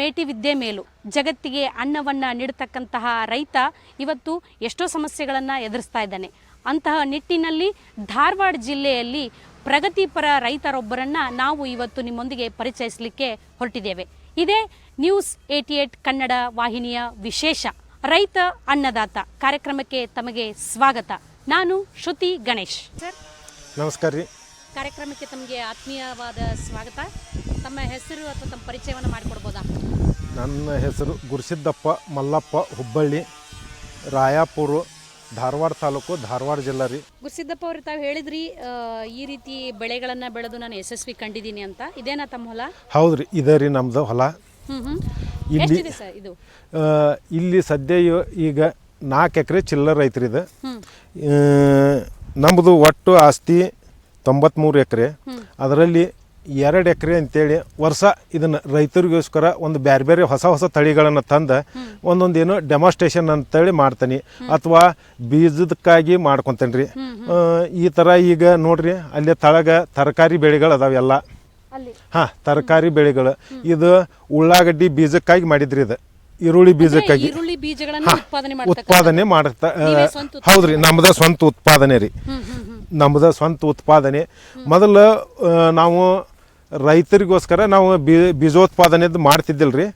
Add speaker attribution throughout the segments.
Speaker 1: ಪೇಟಿ ವಿದ್ಯೆ ಮೇಲು. ಜಗತ್ತಿಗೆ ಅನ್ನವನ್ನು ನೀಡತಕ್ಕಂತಹ ರೈತ ಇವತ್ತು ಎಷ್ಟೋ ಸಮಸ್ಯೆಗಳನ್ನು ಎದುರಿಸ್ತಾ ಇದ್ದಾನೆ. ಅಂತಹ ನಿಟ್ಟಿನಲ್ಲಿ ಧಾರವಾಡ ಜಿಲ್ಲೆಯಲ್ಲಿ ಪ್ರಗತಿಪರ ರೈತರೊಬ್ಬರನ್ನ ನಾವು ಇವತ್ತು ನಿಮ್ಮೊಂದಿಗೆ ಪರಿಚಯಿಸಲಿಕ್ಕೆ ಹೊರಟಿದ್ದೇವೆ. ಇದೇ ನ್ಯೂಸ್ ಏಟಿ ಏಟ್ ಕನ್ನಡ ವಾಹಿನಿಯ ವಿಶೇಷ ರೈತ ಅನ್ನದಾತ ಕಾರ್ಯಕ್ರಮಕ್ಕೆ ತಮಗೆ ಸ್ವಾಗತ. ನಾನು ಶ್ರುತಿ ಗಣೇಶ್. ಸರ್.
Speaker 2: ನಮಸ್ಕಾರ ರೀ.
Speaker 1: ಕಾರ್ಯಕ್ರಮಕ್ಕೆ ತಮಗೆ ಆತ್ಮೀಯವಾದ ಸ್ವಾಗತ. ತಮ್ಮ ಹೆಸರು ಅಥವಾ ತಮ್ಮ ಪರಿಚಯವನ್ನು ಮಾಡಿಕೊಡ್ಬೋದಾ?
Speaker 2: ನನ್ನ ಹೆಸರು ಗುರುಸಿದ್ದಪ್ಪ ಮಲ್ಲಪ್ಪ ಹುಬ್ಬಳ್ಳಿ ರಾಯಾಪುರ ಧಾರವಾಡ ತಾಲೂಕು ಧಾರವಾಡ ಜಿಲ್ಲಾ ರೀ.
Speaker 1: ಗುರುಸಿದ್ದಪ್ಪ ಅವರು ತಾವು ಹೇಳಿದ್ರಿ ಆ, ಈ ರೀತಿ ಬೆಳೆಗಳನ್ನು ಬೆಳೆದು ನಾನು ಯಶಸ್ವಿ ಕಂಡಿದ್ದೀನಿ ಅಂತ. ಇದೇನಾ ತಮ್ಮ ಹೊಲ?
Speaker 2: ಹೌದು ರೀ ಇದೇ ರೀ ನಮ್ಮದು ಹೊಲ.
Speaker 1: ಹ್ಮ್ ಹ್ಮ್.
Speaker 2: ಇಲ್ಲಿ
Speaker 1: ಎಷ್ಟಿದೆ ಸರ್ ಇದು?
Speaker 2: ಆ, ಇಲ್ಲಿ ಸದ್ಯ ಇವ- ಈಗ ನಾಲ್ಕು ಎಕರೆ ಚಿಲ್ಲರ್ ಐತ್ರಿ ಇದು.
Speaker 1: ಹ್ಮ್.
Speaker 2: ನಮ್ಮದು ಒಟ್ಟು ಆಸ್ತಿ ತೊಂಬತ್ತ್ಮೂರು ಎಕರೆ. ಅದರಲ್ಲಿ ಎರಡು ಎಕರೆ ಅಂತೇಳಿ ವರ್ಷ ಇದನ್ನು ರೈತರಿಗೋಸ್ಕರ ಒಂದು ಬೇರೆ ಬೇರೆ ಹೊಸ ಹೊಸ ತಳಿಗಳನ್ನು ತಂದು ಒಂದೊಂದೇನು ಡೆಮಾನ್ಸ್ಟ್ರೇಷನ್ ಡೆಮಾಸ್ಟ್ರೇಷನ್ ಅಂತೇಳಿ ಮಾಡ್ತೀನಿ. ಅಥವಾ ಬೀಜದಕ್ಕಾಗಿ ಮಾಡ್ಕೊತೇನೆ ರೀ ಈ ಥರ ಈಗ ನೋಡ್ರಿ ಅಲ್ಲಿ ತಳಗ ತರಕಾರಿ ಬೆಳೆಗಳು ಅದಾವೆಲ್ಲ ಹಾಂ ತರಕಾರಿ ಬೆಳೆಗಳು. ಇದು ಉಳ್ಳಾಗಡ್ಡಿ ಬೀಜಕ್ಕಾಗಿ ಮಾಡಿದ್ರಿ ಇದು. ಈರುಳ್ಳಿ ಬೀಜಕ್ಕಾಗಿ.
Speaker 1: ಉತ್ಪಾದನೆ
Speaker 2: ಮಾಡ್ತಾ ಹೌದ್ರಿ ನಮ್ದ ಸ್ವಂತ ಉತ್ಪಾದನೆ ರೀ. ನಮ್ದ ಸ್ವಂತ ಉತ್ಪಾದನೆ. ಮೊದಲು ನಾವು ರೈತರಿಗೋಸ್ಕರ ನಾವು ಬೀ ಬೀಜೋತ್ಪಾದನೆದು ಮಾಡ್ತಿದ್ದಿಲ್ಲ ರೀ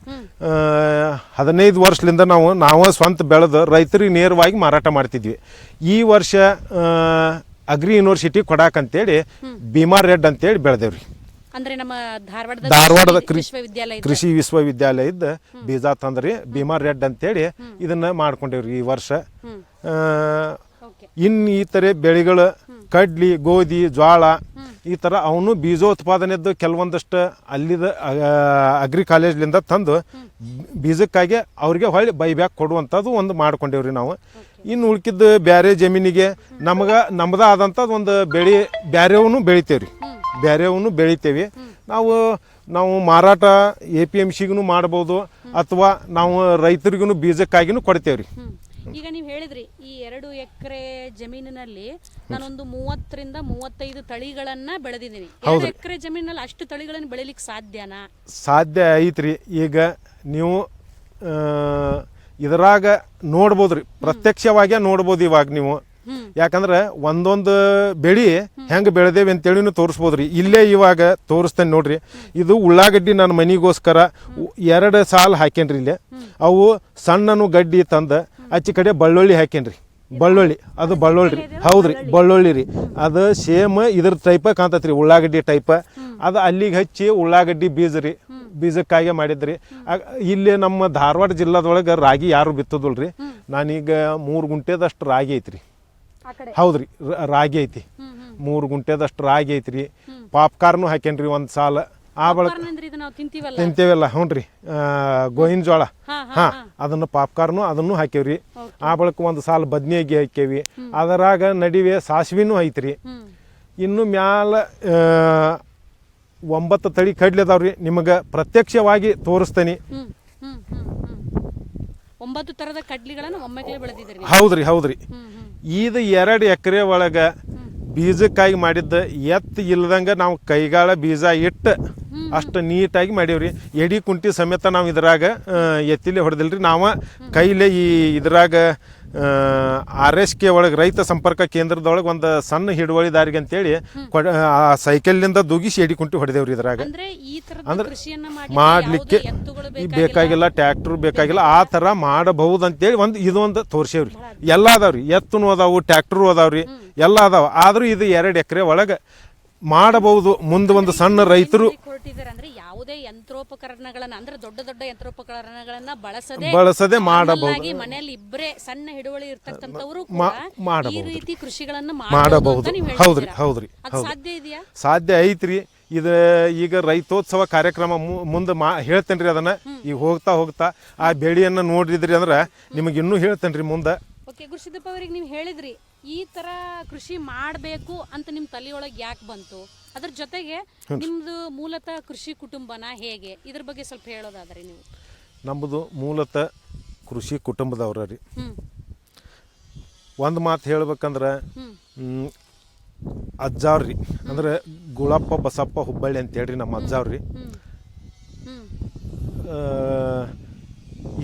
Speaker 2: ಹದಿನೈದು ವರ್ಷದಿಂದ ನಾವು ನಾವು ಸ್ವಂತ ಬೆಳೆದು ರೈತರಿಗೆ ನೇರವಾಗಿ ಮಾರಾಟ ಮಾಡ್ತಿದ್ವಿ. ಈ ವರ್ಷ ಅಗ್ರಿ ಯೂನಿವರ್ಸಿಟಿ ಕೊಡಾಕಂತೇಳಿ ಭೀಮಾ ರೆಡ್ ಅಂತೇಳಿ ಬೆಳೆದೇವ್ರಿ.
Speaker 1: ಅಂದ್ರೆ ನಮ್ಮ ಧಾರವಾಡದ
Speaker 2: ಧಾರವಾಡದ
Speaker 1: ಕೃಷಿ ವಿಶ್ವವಿದ್ಯಾಲಯ
Speaker 2: ಕೃಷಿ ವಿಶ್ವವಿದ್ಯಾಲಯದ ಬೀಜ ತಂದ್ರಿ. ಭೀಮಾ ರೆಡ್ ಅಂತೇಳಿ ಇದನ್ನ ಮಾಡ್ಕೊಂಡೇವ್ರಿ ಈ ವರ್ಷ. ಇನ್ನು ಈ ಥರ ಬೆಳೆಗಳು ಕಡ್ಲಿ ಗೋಧಿ ಜೋಳ ಈ ಥರ ಅವನು ಬೀಜೋತ್ಪಾದನೆದ್ದು ಕೆಲವೊಂದಷ್ಟು ಅಲ್ಲಿದ ಅಗ್ರಿ ಕಾಲೇಜ್ಲಿಂದ ತಂದು ಬೀಜಕ್ಕಾಗಿ ಅವ್ರಿಗೆ ಹೊಳ್ಳಿ ಬೈಬ್ಯಾಕ್ ಕೊಡುವಂಥದ್ದು ಒಂದು ಮಾಡ್ಕೊಂಡೇವ್ರಿ ನಾವು. ಇನ್ನು ಉಳ್ಕಿದ್ದು ಬೇರೆ ಜಮೀನಿಗೆ ನಮಗೆ ನಮ್ಮದೇ ಆದಂಥದ್ದು ಒಂದು ಬೆಳೆ ಬ್ಯಾರೆವನು ಬೆಳಿತೇವ್ರಿ. ಬ್ಯಾರೆವನು ಬೆಳಿತೇವೆ. ನಾವು ನಾವು ಮಾರಾಟ ಎ ಪಿ ಎಂ ಸಿಗೂ ಮಾಡ್ಬೋದು ಅಥವಾ ನಾವು ರೈತರಿಗೂ ಬೀಜಕ್ಕಾಗಿನೂ ಕೊಡ್ತೇವ್ರಿ.
Speaker 1: ಈಗ ನೀವು ಹೇಳಿದ್ರಿ ಈ ಎರಡು ಎಕರೆ ಜಮೀನಿನಲ್ಲಿ ನಾನೊಂದು ಮೂವತ್ತರಿಂದ ಮೂವತ್ತೈದು ತಳಿಗಳನ್ನ ಬೆಳೆದಿದ್ದೀನಿ. ಎರಡು ಎಕರೆ ಜಮೀನಲ್ಲಿ ಅಷ್ಟು ತಳಿಗಳನ್ನು ಬೆಳಿಲಿಕ್ಕೆ ಸಾಧ್ಯನಾ?
Speaker 2: ಸಾಧ್ಯ ಐತ್ರಿ. ಈಗ ನೀವು ಇದರಾಗ ನೋಡ್ಬೋದ್ರಿ. ಪ್ರತ್ಯಕ್ಷವಾಗೇ ನೋಡ್ಬೋದು ಇವಾಗ ನೀವು. ಯಾಕಂದ್ರೆ ಒಂದೊಂದು ಬೆಳಿ ಹೆಂಗೆ ಬೆಳೆದೇವೆ ಅಂತೇಳಿನೂ ತೋರಿಸ್ಬೋದ್ರಿ. ಇಲ್ಲೇ ಇವಾಗ ತೋರಿಸ್ತೇನೆ ನೋಡ್ರಿ. ಇದು ಉಳ್ಳಾಗಡ್ಡಿ ನನ್ನ ಮನಿಗೋಸ್ಕರ ಎರಡು ಸಾಲು ಹಾಕೇನ್ರಿ ಇಲ್ಲಿ. ಅವು ಸಣ್ಣನು ಗಡ್ಡಿ ತಂದ ಆಚೆ ಕಡೆ ಬಳ್ಳುಳ್ಳಿ ಹಾಕೇನ್ರಿ. ಬಳ್ಳುಳ್ಳಿ. ಅದು ಬಳ್ಳುಳ್ಳಿ ರೀ. ಹೌದ್ರಿ. ಬಳ್ಳುಳ್ಳಿ ರೀ. ಅದು ಸೇಮ್ ಇದ್ರ ಟೈಪ ಕಾಣ್ತೈತ್ರಿ ಉಳ್ಳಾಗಡ್ಡಿ ಟೈಪ ಅದು ಅಲ್ಲಿಗೆ ಹಚ್ಚಿ ಉಳ್ಳಾಗಡ್ಡಿ ಬೀಜ ರೀ. ಬೀಜಕ್ಕಾಗೆ ಮಾಡಿದ್ರಿ. ಆಗ- ಇಲ್ಲಿ ನಮ್ಮ ಧಾರವಾಡ ಜಿಲ್ಲಾದೊಳಗೆ ರಾಗಿ ಯಾರು ಬಿತ್ತೋದಿಲ್ರಿ. ನಾನೀಗ ಮೂರು ಗುಂಟೆದಷ್ಟು ರಾಗಿ ಐತ್ರಿ. ಹೌದ್ರಿ. ರಾಗಿ ಐತಿ. ಮೂರು ಗುಂಟೆದಷ್ಟು ರಾಗಿ ಐತ್ರಿ. ಪಾಪ್ಕಾರ್ನು ಹಾಕೇನ್ರಿ ಒಂದು ಸಾಲ. ಆ ಬಳಕ
Speaker 1: ತಿಂತೀವಲ್ಲ?
Speaker 2: ಹ್ಞೂ ರೀ. ಗೋವಿನ ಜೋಳ
Speaker 1: ಹಾ
Speaker 2: ಅದನ್ನು ಪಾಪ್ಕಾರ್ನು ಅದನ್ನು ಹಾಕೇವ್ರಿ ಆ ಬಳಿಕ ಒಂದು ಸಾಲ ಬದ್ನಿಯಾಗಿ ಹಾಕೇವಿ ಅದರಾಗ ನಡಿವೆ ಸಾಸಿವೆನೂ ಐತ್ರಿ. ಇನ್ನು ಮ್ಯಾಲ ಒಂಬತ್ತು ತಳಿ ಕಡ್ಲಿ ಅದಾವ್ರಿ ನಿಮಗೆ ಪ್ರತ್ಯಕ್ಷವಾಗಿ ತೋರಿಸ್ತೇನೆ.
Speaker 1: ಒಂಬತ್ತು ತರದ ಕಡ್ಲಿಗಳನ್ನು ಒಮ್ಮೆಗ್ಲೇ.
Speaker 2: ಹೌದ್ರಿ ಹೌದ್ರಿ. ಇದು ಎರಡು ಎಕರೆ ಒಳಗೆ ಬೀಜಕ್ಕಾಗಿ ಮಾಡಿದ್ದ ಎತ್ತು ಇಲ್ದಂಗೆ ನಾವು ಕೈಗಾಳ ಬೀಜ ಇಟ್ಟು ಅಷ್ಟು ನೀಟಾಗಿ ಮಾಡೀವ್ರಿ. ಎಡಿ ಕುಂಟಿ ಸಮೇತ ನಾವು ಇದ್ರಾಗ ಎತ್ತಿಲೆ ಹೊಡೆದಿಲ್ರಿ. ನಾವು ಕೈಲೇ ಈ ಇದ್ರಾಗ ಆರ್ ಎಸ್ ಕೆ ಒಳಗೆ ರೈತ ಸಂಪರ್ಕ ಕೇಂದ್ರದೊಳಗೆ ಒಂದು ಸಣ್ಣ ಹಿಡುವಳಿ ದಾರಿಗೆ ಅಂತೇಳಿ ಕೊಡ ಆ ಸೈಕಲ್ನಿಂದ ದೂಗಿಸಿ ಎಡಿ ಕುಂಟಿ ಹೊಡೆದೇವ್ರಿ ಇದ್ರಾಗ.
Speaker 1: ಅಂದ್ರೆ ಮಾಡಲಿಕ್ಕೆ ಬೇಕಾಗಿಲ್ಲ.
Speaker 2: ಟ್ಯಾಕ್ಟ್ರು ಬೇಕಾಗಿಲ್ಲ ಆ ಥರ ಮಾಡಬಹುದು ಅಂತೇಳಿ ಒಂದು ಇದೊಂದು ತೋರ್ಸೇವ್ರಿ. ಎಲ್ಲ ಅದಾವ್ರಿ. ಎತ್ತನೂ ಅದಾವು ಟ್ಯಾಕ್ಟರ್ ಅದಾವ್ರಿ. ಎಲ್ಲ ಅದಾವ. ಆದರೂ ಇದು ಎರಡು ಎಕರೆ ಒಳಗೆ ಮಾಡಬಹುದು. ಮುಂದೆ ಒಂದು ಸಣ್ಣ ರೈತರು
Speaker 1: ಹೊರಟಿದ್ದಾರೆ ಅಂದ್ರೆ ಯಾವುದೇ ಯಂತ್ರೋಪಕರಣಗಳನ್ನ ಅಂದ್ರೆ ದೊಡ್ಡ ದೊಡ್ಡ ಯಂತ್ರೋಪಕರಣಗಳನ್ನ ಬಳಸದೆ
Speaker 2: ಬಳಸದೆ ಮಾಡಬಹುದು.
Speaker 1: ಮನೆಯಲ್ಲಿ ಇಬ್ಬರೇ ಸಣ್ಣ ಹಿಡುವಳಿ ಇರ್ತಕ್ಕಂಥವರು ಈ ರೀತಿ ಕೃಷಿಗಳನ್ನ
Speaker 2: ಮಾಡಬಹುದು ಹೌದ್ರಿ ಹೌದ್ರಿ
Speaker 1: ಸಾಧ್ಯ ಇದೆಯಾ?
Speaker 2: ಸಾಧ್ಯ ಐತ್ರಿ. ಇದು ಈಗ ರೈತೋತ್ಸವ ಕಾರ್ಯಕ್ರಮ ಮುಂದೆ ಮಾ ಹೇಳ್ತೇನ್ರಿ ಅದನ್ನ. ಈಗ ಹೋಗ್ತಾ ಹೋಗ್ತಾ ಆ ಬೆಳೆಯನ್ನ ನೋಡಿದ್ರಿ ಅಂದ್ರೆ ನಿಮಗೆ ಇನ್ನೂ ಹೇಳ್ತೇನ್ರಿ ಮುಂದೆ.
Speaker 1: ಓಕೆ ಗುರುಸಿದ್ದಪ್ಪ ಅವರಿಗೆ ನೀವು ಹೇಳಿದ್ರಿ. ಈ ತರ ಕೃಷಿ ಮಾಡಬೇಕು ಅಂತ ನಿಮ್ಮ ತಲೆಯೊಳಗೆ ಯಾಕೆ ಬಂತು? ಅದ್ರ ಜೊತೆಗೆ ನಿಮ್ಮದು ಮೂಲತಃ ಕೃಷಿ ಕುಟುಂಬನ ಹೇಗೆ? ಇದ್ರ ಬಗ್ಗೆ ಸ್ವಲ್ಪ ಹೇಳೋದಾದ್ರೆ ನೀವು.
Speaker 2: ನಮ್ಮದು ಮೂಲತಃ ಕೃಷಿ ಕುಟುಂಬದವ್ರ ರೀ. ಒಂದು ಮಾತು ಹೇಳ್ಬೇಕಂದ್ರೆ ಅಜ್ಜಾವ್ರಿ ಅಂದ್ರೆ ಗುಳಪ್ಪ ಬಸಪ್ಪ ಹುಬ್ಬಳ್ಳಿ ಅಂತ ಹೇಳ್ರಿ ನಮ್ಮ ಅಜ್ಜಾವ್ರಿ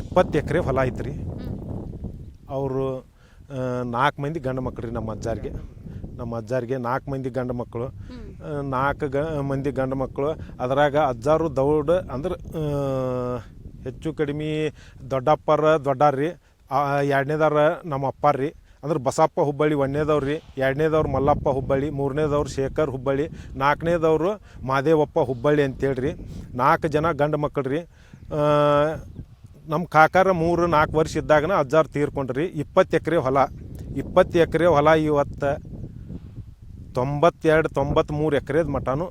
Speaker 2: ಇಪ್ಪತ್ತು ಎಕರೆ ಹೊಲ ಐತ್ರಿ. ಅವರು ನಾಲ್ಕು ಮಂದಿ ಗಂಡು ಮಕ್ಕಳು ರೀ ನಮ್ಮ ಅಜ್ಜಾರಿಗೆ. ನಮ್ಮ ಅಜ್ಜಾರಿಗೆ ನಾಲ್ಕು ಮಂದಿ ಗಂಡು ಮಕ್ಕಳು ನಾಲ್ಕು ಗ, ಮಂದಿ ಗಂಡು ಮಕ್ಕಳು ಅದರಾಗ ಅಜ್ಜಾರು ದೌಡ್ ಅಂದ್ರೆ ಹೆಚ್ಚು ಕಡಿಮೆ ದೊಡ್ಡಪ್ಪರ ದೊಡ್ಡಾರ್ರಿ ಎರಡನೇದಾರ ನಮ್ಮ ಅಪ್ಪಾರ ರೀ. ಅಂದ್ರೆ ಬಸಪ್ಪ ಹುಬ್ಬಳ್ಳಿ ಒಂದನೇದವ್ರು ರೀ, ಎರಡನೇದವ್ರು ಮಲ್ಲಪ್ಪ ಹುಬ್ಬಳ್ಳಿ, ಮೂರನೇದವ್ರು ಶೇಖರ್ ಹುಬ್ಬಳ್ಳಿ, ನಾಲ್ಕನೇದವ್ರು ಮಾದೇವಪ್ಪ ಹುಬ್ಬಳ್ಳಿ ಅಂತೇಳ್ರಿ. ನಾಲ್ಕು ಜನ ಗಂಡು ಮಕ್ಕಳು ರೀ. ನಮ್ಮ ಕಾಕಾರ ಮೂರು ನಾಲ್ಕು ವರ್ಷ ಇದ್ದಾಗನ ಅಜ್ಜಾರು ತೀರ್ಕೊಂಡ್ರಿ. ಇಪ್ಪತ್ತು ಎಕರೆ ಹೊಲ. ಇಪ್ಪತ್ತು ಎಕರೆ ಹೊಲ ಇವತ್ತು ತೊಂಬತ್ತೆರಡು ತೊಂಬತ್ತ್ಮೂರು ಎಕರೆದ ಮಟನು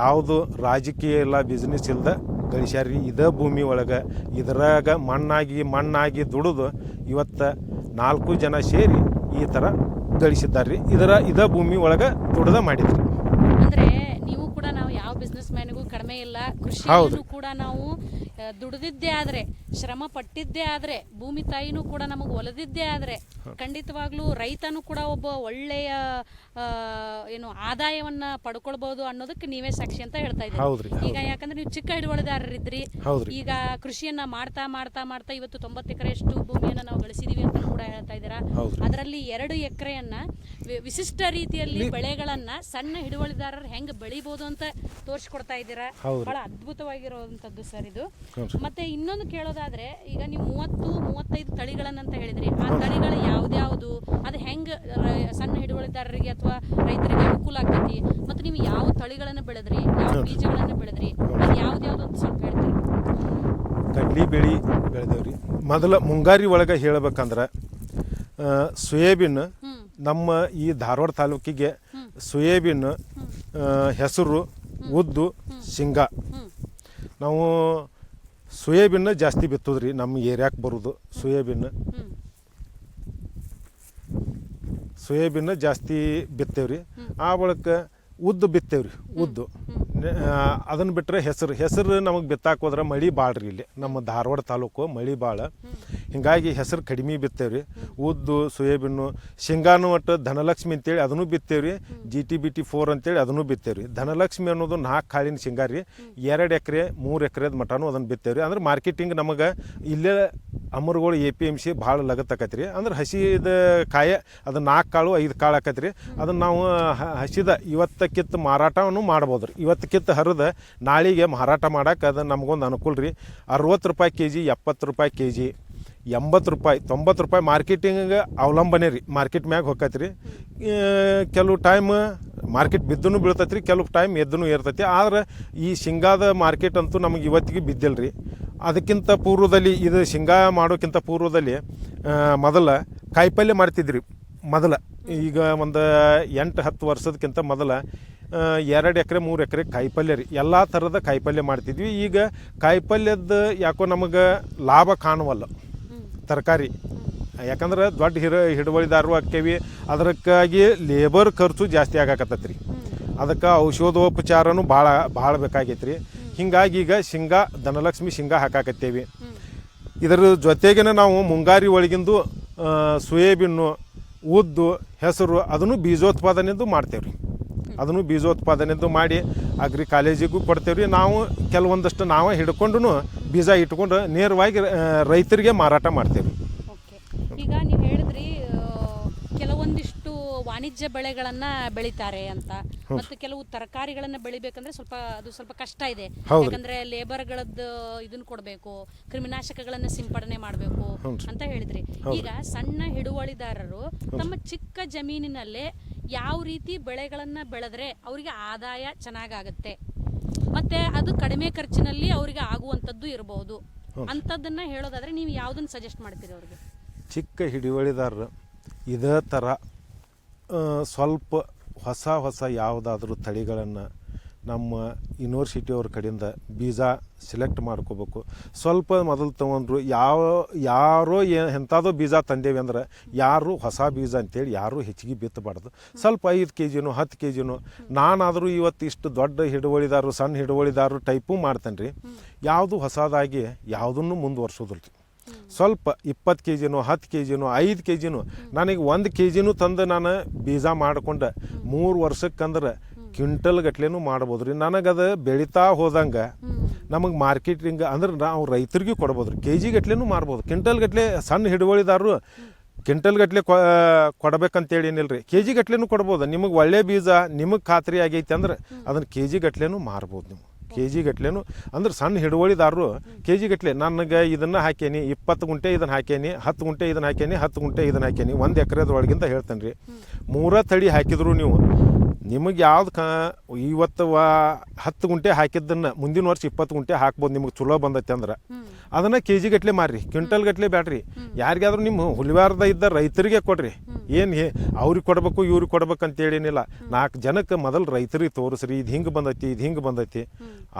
Speaker 2: ಯಾವುದು ರಾಜಕೀಯ ಇಲ್ಲ ಬಿಸ್ನೆಸ್ ಇಲ್ದ ಗಳಿಸ್ಯಾರಿ ಇದೇ ಭೂಮಿ ಒಳಗೆ. ಇದ್ರಾಗ ಮಣ್ಣಾಗಿ ಮಣ್ಣಾಗಿ ದುಡಿದು ಇವತ್ತು ನಾಲ್ಕು ಜನ ಸೇರಿ ಈ ಥರ ಗಳಿಸಿದ್ದಾರೆ ಇದರ ಇದೇ ಭೂಮಿ ಒಳಗೆ ದುಡ್ದ ಮಾಡಿದ್ರಿ.
Speaker 1: ಅಂದ್ರೆ ನೀವು ಕೂಡ ನಾವು ಯಾವ ಬಿಸ್ನೆಸ್ ಮ್ಯಾನ್ಗೂ ಕಡಿಮೆ ಇಲ್ಲ. ಕೃಷಿ ಕೂಡ ನಾವು ದುಡಿದಿದ್ದೇ ಆದ್ರೆ ಶ್ರಮ ಪಟ್ಟಿದ್ದೇ ಆದ್ರೆ ಭೂಮಿ ತಾಯಿನೂ ಕೂಡ ನಮಗೆ ಒಲಿದಿದ್ದೇ ಆದ್ರೆ ಖಂಡಿತವಾಗ್ಲೂ ರೈತನೂ ಕೂಡ ಒಬ್ಬ ಒಳ್ಳೆಯ ಏನು ಆದಾಯವನ್ನ ಪಡ್ಕೊಳ್ಬಹುದು ಅನ್ನೋದಕ್ಕೆ ನೀವೇ ಸಾಕ್ಷಿ ಅಂತ ಹೇಳ್ತಾ ಇದ್ದೀರಿ. ಈಗ ಯಾಕಂದ್ರೆ ನೀವು ಚಿಕ್ಕ ಹಿಡುವಳಿದಾರರಿದ್ರಿ ಈಗ ಕೃಷಿಯನ್ನ ಮಾಡ್ತಾ ಮಾಡ್ತಾ ಮಾಡ್ತಾ ಇವತ್ತು ತೊಂಬತ್ತು ಎಕರೆಯಷ್ಟು ಭೂಮಿಯನ್ನ ನಾವು ಗಳಿಸಿದೀವಿ ಅಂತ ಕೂಡ ಹೇಳ್ತಾ ಇದ್ದೀರಾ? ಅದರಲ್ಲಿ ಎರಡು ಎಕರೆಯನ್ನ ವಿಶಿಷ್ಟ ರೀತಿಯಲ್ಲಿ ಬೆಳೆಗಳನ್ನ ಸಣ್ಣ ಹಿಡುವಳಿದಾರರು ಹೆಂಗ್ ಬೆಳಿಬಹುದು ಅಂತ ತೋರಿಸ್ಕೊಡ್ತಾ ಇದ್ದೀರಾ. ಬಹಳ ಅದ್ಭುತವಾಗಿರುವಂತದ್ದು ಸರ್ ಇದು. ಮತ್ತೆ ಇನ್ನೊಂದು ಕೇಳೋದಾದ್ರೆ ಈಗ ನೀವು ಮೂವತ್ತು ಮೂವತ್ತೈದು ತಳಿಗಳನ್ನಂತ ಹೇಳಿದ್ರಿ. ಆ ತಳಿಗಳು ಯಾವ್ದ್ಯಾವ್ದು ಅದು ಹೆಂಗ್ ಸಣ್ಣ ಹಿಡುವಳಿದಾರರಿಗೆ ಅಥವಾ ರೈತರಿಗೆ ಅನುಕೂಲ ಆಗ್ತೈತಿ? ಮತ್ತೆ ನೀವು ಯಾವ ತಳಿಗಳನ್ನ ಬೆಳೆದ್ರಿ? ಯಾವ ಬೀಜಗಳನ್ನ ಬೆಳೆದ್ರಿ? ಅದು ಯಾವ್ದ್ಯಾವ್ದು ಅಂತ ಸ್ವಲ್ಪ ಹೇಳ್ತೀರಿ?
Speaker 2: ಕಡ್ಲಿ ಬೆಳೆ ಬೆಳೆದೇವ್ರಿ. ಮೊದಲ ಮುಂಗಾರಿ ಒಳಗೆ ಹೇಳ್ಬೇಕಂದ್ರೆ ಸೋಯಾಬೀನ್ ನಮ್ಮ ಈ ಧಾರವಾಡ ತಾಲೂಕಿಗೆ. ಸೋಯಾಬೀನ್ ಹೆಸರು ಉದ್ದು ಶೇಂಗಾ. ನಾವು ಸೋಯಾಬೀನ್ ಜಾಸ್ತಿ ಬಿತ್ತದ್ರಿ ನಮ್ಮ ಏರಿಯಾಕ್ಕೆ ಬರೋದು ಸೋಯಾಬೀನ್
Speaker 1: ಸೋಯಾಬಿನ್
Speaker 2: ಸೋಯಾಬೀನ್ ಜಾಸ್ತಿ ಬಿತ್ತೇವ್ರಿ. ಆ ಬಳಿಕ ಉದ್ದು ಬಿತ್ತೇವ್ರಿ ಉದ್ದು. ಅದನ್ನು ಬಿಟ್ಟರೆ ಹೆಸರು ಹೆಸರು ನಮಗೆ ಬಿತ್ತಾಕ ಹೋದ್ರೆ ಮಳೆ ಭಾಳ ರೀ ಇಲ್ಲಿ. ನಮ್ಮ ಧಾರವಾಡ ತಾಲೂಕು ಮಳೆ ಭಾಳ ಹಿಂಗಾಗಿ ಹೆಸರು ಕಡಿಮೆ ಬಿತ್ತೇವ್ರಿ. ಉದ್ದು ಸೋಯಾಬೀನು ಶೇಂಗಾನು ಒಟ್ಟು ಧನಲಕ್ಷ್ಮಿ ಅಂತೇಳಿ ಅದನ್ನು ಬಿತ್ತೇವ್ರಿ. G T B T four ಅಂತೇಳಿ ಅದನ್ನು ಬಿತ್ತೇವ್ರಿ. ಧನಲಕ್ಷ್ಮಿ ಅನ್ನೋದು ನಾಲ್ಕು ಕಾಳಿನ ಶೇಂಗಾ ರೀ. ಎರಡು ಎಕರೆ ಮೂರು ಎಕರೆದ ಮಟನೂ ಅದನ್ನು ಬಿತ್ತೇವ್ರಿ. ಅಂದ್ರೆ ಮಾರ್ಕೆಟಿಂಗ್ ನಮಗೆ ಇಲ್ಲೇ ಅಮರ್ಗಳು ಎ ಪಿ ಎಂ ಸಿ ಭಾಳ ಲಗತ್ತಕೈತ್ರಿ ಅಂದ್ರೆ ಹಸಿದ ಕಾಯ ಅದು ನಾಲ್ಕು ಕಾಳು ಐದು ಕಾಳು ಆಕೈತ್ರಿ. ಅದನ್ನು ನಾವು ಹಸಿದ ಇವತ್ತ ಕಿತ್ತು ಮಾರಾಟವನ್ನು ಮಾಡ್ಬೋದು ರೀ. ಇವತ್ತು ಕಿತ್ತು ಹರಿದು ನಾಳೆಗೆ ಮಾರಾಟ ಮಾಡೋಕೆ ಅದು ನಮಗೊಂದು ಅನುಕೂಲ ರೀ. ಅರವತ್ತು ರೂಪಾಯಿ ಕೆ ಜಿ ಎಪ್ಪತ್ತು ರೂಪಾಯಿ ಕೆ ಜಿ ಎಂಬತ್ತು ರೂಪಾಯಿ, ತೊಂಬತ್ತು ರೂಪಾಯಿ ಮಾರ್ಕೆಟಿಂಗ್ ಅವಲಂಬನೆ ರೀ. ಮಾರ್ಕೆಟ್ ಮ್ಯಾಗ ಹೋಗತ್ತೆ ರೀ. ಕೆಲವು ಟೈಮ್ ಮಾರ್ಕೆಟ್ ಬಿದ್ದೂ ಬೀಳ್ತೈತೆ ರೀ, ಕೆಲವು ಟೈಮ್ ಎದ್ದೂ ಇರ್ತೈತಿ ಆದ್ರೆ ಈ ಶೇಂಗಾದ ಮಾರ್ಕೆಟ್ ಅಂತೂ ನಮಗೆ ಇವತ್ತಿಗೆ ಬಿದ್ದಿಲ್ಲ ರೀ. ಅದಕ್ಕಿಂತ ಪೂರ್ವದಲ್ಲಿ ಇದು ಶೇಂಗಾ ಮಾಡೋಕ್ಕಿಂತ ಪೂರ್ವದಲ್ಲಿ ಮೊದಲು ಕಾಯಿಪಲ್ಯ ಮಾಡ್ತಿದ್ರಿ. ಮೊದಲ. ಈಗ ಒಂದು ಎಂಟು, ಹತ್ತು ವರ್ಷದಕ್ಕಿಂತ ಮೊದಲ ಎರಡು ಎಕರೆ, ಮೂರು ಎಕರೆ ಕಾಯಿಪಲ್ಯ ರೀ. ಎಲ್ಲ ಥರದ ಕಾಯಿಪಲ್ಯ ಮಾಡ್ತಿದ್ವಿ. ಈಗ ಕಾಯಿಪಲ್ಯದ ಯಾಕೋ ನಮಗೆ ಲಾಭ ಕಾಣುವಲ್ಲ ತರಕಾರಿ. ಯಾಕಂದ್ರೆ ದೊಡ್ಡ ಹಿರ, ಹಿಡುವಳಿದಾರರು ಹಾಕ್ತೇವೆ ಅದಕ್ಕಾಗಿ ಲೇಬರ್ ಖರ್ಚು ಜಾಸ್ತಿ ಆಗಾಕತ್ತೈತೆ ರೀ. ಅದಕ್ಕೆ ಔಷಧೋಪಚಾರನೂ ಭಾಳ ಭಾಳ ಬೇಕಾಗೈತೆ ರೀ. ಹಿಂಗಾಗಿ ಈಗ ಶೇಂಗಾ, ಧನಲಕ್ಷ್ಮಿ ಶೇಂಗಾ ಹಾಕಾಕತ್ತೇವಿ. ಇದರ ಜೊತೆಗೇನೆ ನಾವು ಮುಂಗಾರಿ ಒಳಗಿಂದು ಸೋಯಾಬೀನು ಉದ್ದು ಹೆಸರು ಅದನ್ನು ಬೀಜೋತ್ಪಾದನೆದು ಮಾಡ್ತೇವೆ ರೀ ಅದನ್ನು ಬೀಜೋತ್ಪಾದನೆದು ಮಾಡಿ ಅಗ್ರಿ ಕಾಲೇಜಿಗೂ ಕೊಡ್ತೇವೆ ರೀ ನಾವು ಕೆಲವೊಂದಷ್ಟು ನಾವೇ ಹಿಡ್ಕೊಂಡು ಬೀಜ ಇಟ್ಕೊಂಡು ನೇರವಾಗಿ ರೈತರಿಗೆ ಮಾರಾಟ ಮಾಡ್ತೇವೆ ರೀ
Speaker 1: ಓಕೆ ಈಗ ನೀವು ಹೇಳಿದ್ರಿ ಆ, ಕೆಲವೊಂದಿಷ್ಟು ವಾಣಿಜ್ಯ ಬೆಳೆಗಳನ್ನ ಬೆಳಿತಾರೆ ಅಂತ. ಮತ್ತು ಕೆಲವು ತರಕಾರಿಗಳನ್ನ ಬೆಳಿಬೇಕಂದ್ರೆ ಸ್ವಲ್ಪ ಅದು ಸ್ವಲ್ಪ ಕಷ್ಟ ಇದೆ.
Speaker 2: ಯಾಕಂದ್ರೆ
Speaker 1: ಯಾಕಂದ್ರೆ ಲೇಬರ್ಗಳದ್ದು ಇದನ್ನ ಕೊಡಬೇಕು ಕ್ರಿಮಿನಾಶಕಗಳನ್ನ ಸಿಂಪಡಣೆ ಮಾಡಬೇಕು ಅಂತ ಹೇಳಿದ್ರಿ. ಈಗ ಸಣ್ಣ ಹಿಡುವಳಿದಾರರು ತಮ್ಮ ಚಿಕ್ಕ ಜಮೀನಿನಲ್ಲೇ ಯಾವ ರೀತಿ ಬೆಳೆಗಳನ್ನ ಬೆಳೆದ್ರೆ ಅವರಿಗೆ ಆದಾಯ ಚೆನ್ನಾಗಾಗತ್ತೆ. ಮತ್ತೆ ಅದು ಕಡಿಮೆ ಖರ್ಚಿನಲ್ಲಿ ಅವರಿಗೆ ಆಗುವಂಥದ್ದು ಇರಬಹುದು ಅಂಥದ್ದನ್ನ ಹೇಳೋದಾದ್ರೆ ನೀವು ಯಾವ್ದನ್ನ ಸಜೆಸ್ಟ್ ಮಾಡ್ತೀರಿ ಅವ್ರಿಗೆ?
Speaker 2: ಚಿಕ್ಕ ಹಿಡುವಳಿದಾರರು ಇದೇ ಥರ ಸ್ವಲ್ಪ ಹೊಸ ಹೊಸ ಯಾವುದಾದ್ರೂ ತಳಿಗಳನ್ನು ನಮ್ಮ ಯೂನಿವರ್ಸಿಟಿಯವ್ರ ಕಡೆಯಿಂದ ಬೀಜ ಸೆಲೆಕ್ಟ್ ಮಾಡ್ಕೋಬೇಕು. ಸ್ವಲ್ಪ ಮೊದಲು ತೊಗೊಂಡ್ರು ಯಾವ ಯಾರೋ ಏ ಎಂಥದೋ ಬೀಜ ತಂದೇವಿ ಅಂದ್ರೆ ಯಾರು ಹೊಸ ಬೀಜ ಅಂತೇಳಿ ಯಾರೂ ಹೆಚ್ಚಿಗೆ ಬಿತ್ತಬಾರ್ದು. ಸ್ವಲ್ಪ ಐದು ಕೆ ಜಿನೋ ಹತ್ತು ಕೆ ಜಿನೋ ನಾನಾದರೂ ಇವತ್ತು ಇಷ್ಟು ದೊಡ್ಡ ಹಿಡುವಳಿದಾರು ಸಣ್ಣ ಹಿಡುವಳಿದಾರರು ಟೈಪು ಮಾಡ್ತೇನೆ ರೀ ಯಾವುದು ಹೊಸದಾಗಿ ಯಾವುದನ್ನು ಮುಂದುವರ್ಸೋದಿಲ್ಲ ರೀ ಸ್ವಲ್ಪ ಇಪ್ಪತ್ತು ಕೆ ಜಿನೋ ಹತ್ತು ಕೆ ಜಿನೋ ಐದು ಕೆ ಜಿನೋ ನನಗೆ ಒಂದು ಕೆ ಜಿನೂ ತಂದು ನಾನು ಬೀಜ ಮಾಡ್ಕೊಂಡು. ಮೂರು ವರ್ಷಕ್ಕಂದ್ರೆ ಕ್ವಿಂಟಲ್ ಗಟ್ಲೆನೂ ಮಾಡ್ಬೋದು ರೀ. ನನಗದು ಬೆಳೀತಾ ಹೋದಂಗೆ ನಮಗೆ ಮಾರ್ಕೆಟಿಂಗ್ ಅಂದ್ರೆ ನಾವು ರೈತರಿಗೂ ಕೊಡ್ಬೋದು ರೀ. ಕೆ ಜಿ ಗಟ್ಲೆನೂ ಮಾರ್ಬೋದು ಕ್ವಿಂಟಲ್ ಗಟ್ಲೆ ಸಣ್ಣ ಹಿಡುವಳಿದಾರರು ಕ್ವಿಂಟಲ್ ಗಟ್ಲೆ ಕೊಡ್ಬೇಕಂತೇಳಿ ಏನಿಲ್ಲ ರೀ. ಕೆ ಜಿ ಗಟ್ಲೆನೂ ಕೊಡ್ಬೋದು. ನಿಮಗೆ ಒಳ್ಳೆ ಬೀಜ ನಿಮಗೆ ಖಾತ್ರಿ ಆಗೈತೆ ಅಂದ್ರೆ ಅದನ್ನು ಕೆ ಜಿ ಗಟ್ಲೆನೂ ಮಾರ್ಬೋದು ನೀವು. ಕೆ ಜಿ ಗಟ್ಲೆನು. ಅಂದ್ರೆ ಸಣ್ಣ ಹಿಡುವಳಿದಾರರು ಕೆ ಜಿ ಗಟ್ಲೆ, ನನಗೆ ಇದನ್ನು ಹಾಕೇನಿ ಇಪ್ಪತ್ತು ಗುಂಟೆ ಇದನ್ನು ಹಾಕೇನಿ ಹತ್ತು ಗುಂಟೆ ಇದನ್ನು ಹಾಕೇನಿ ಹತ್ತು ಗುಂಟೆ ಇದನ್ನು ಹಾಕೇನಿ ಒಂದು ಎಕರೆದೊಳಗಿಂತ ಹೇಳ್ತೇನೆ ರೀ ಮೂರ ತಳಿ ಹಾಕಿದ್ರು ನೀವು. ನಿಮಗೆ ಯಾವ್ದು ಕ ಇವತ್ತು ವಾ ಹತ್ತು ಗುಂಟೆ ಹಾಕಿದ್ದನ್ನು ಮುಂದಿನ ವರ್ಷ ಇಪ್ಪತ್ತು ಗುಂಟೆ ಹಾಕ್ಬೋದು ನಿಮಗೆ ಚಲೋ ಬಂದೈತೆ ಅಂದ್ರೆ. ಅದನ್ನು ಕೆ ಜಿ ಗಟ್ಲೆ ಮಾರ್ರಿ ಕ್ವಿಂಟಲ್ ಗಟ್ಲೆ ಬ್ಯಾಡ್ರಿ. ಯಾರಿಗಾದ್ರೂ ನಿಮ್ಮ ಹುಲಿವಾರದ ಇದ್ದ ರೈತರಿಗೆ ಕೊಡ್ರಿ. ಏನು ಹೇ ಅವ್ರಿಗೆ ಕೊಡಬೇಕು ಇವ್ರಿಗೆ ಕೊಡ್ಬೇಕು ಅಂತೇಳಿ ಏನಿಲ್ಲ ನಾಲ್ಕು ಜನಕ್ಕೆ ಮೊದಲು ರೈತರಿಗೆ ತೋರಿಸ್ರಿ ಇದು ಹಿಂಗೆ ಬಂದೈತಿ ಇದು ಹಿಂಗೆ ಬಂದೈತಿ.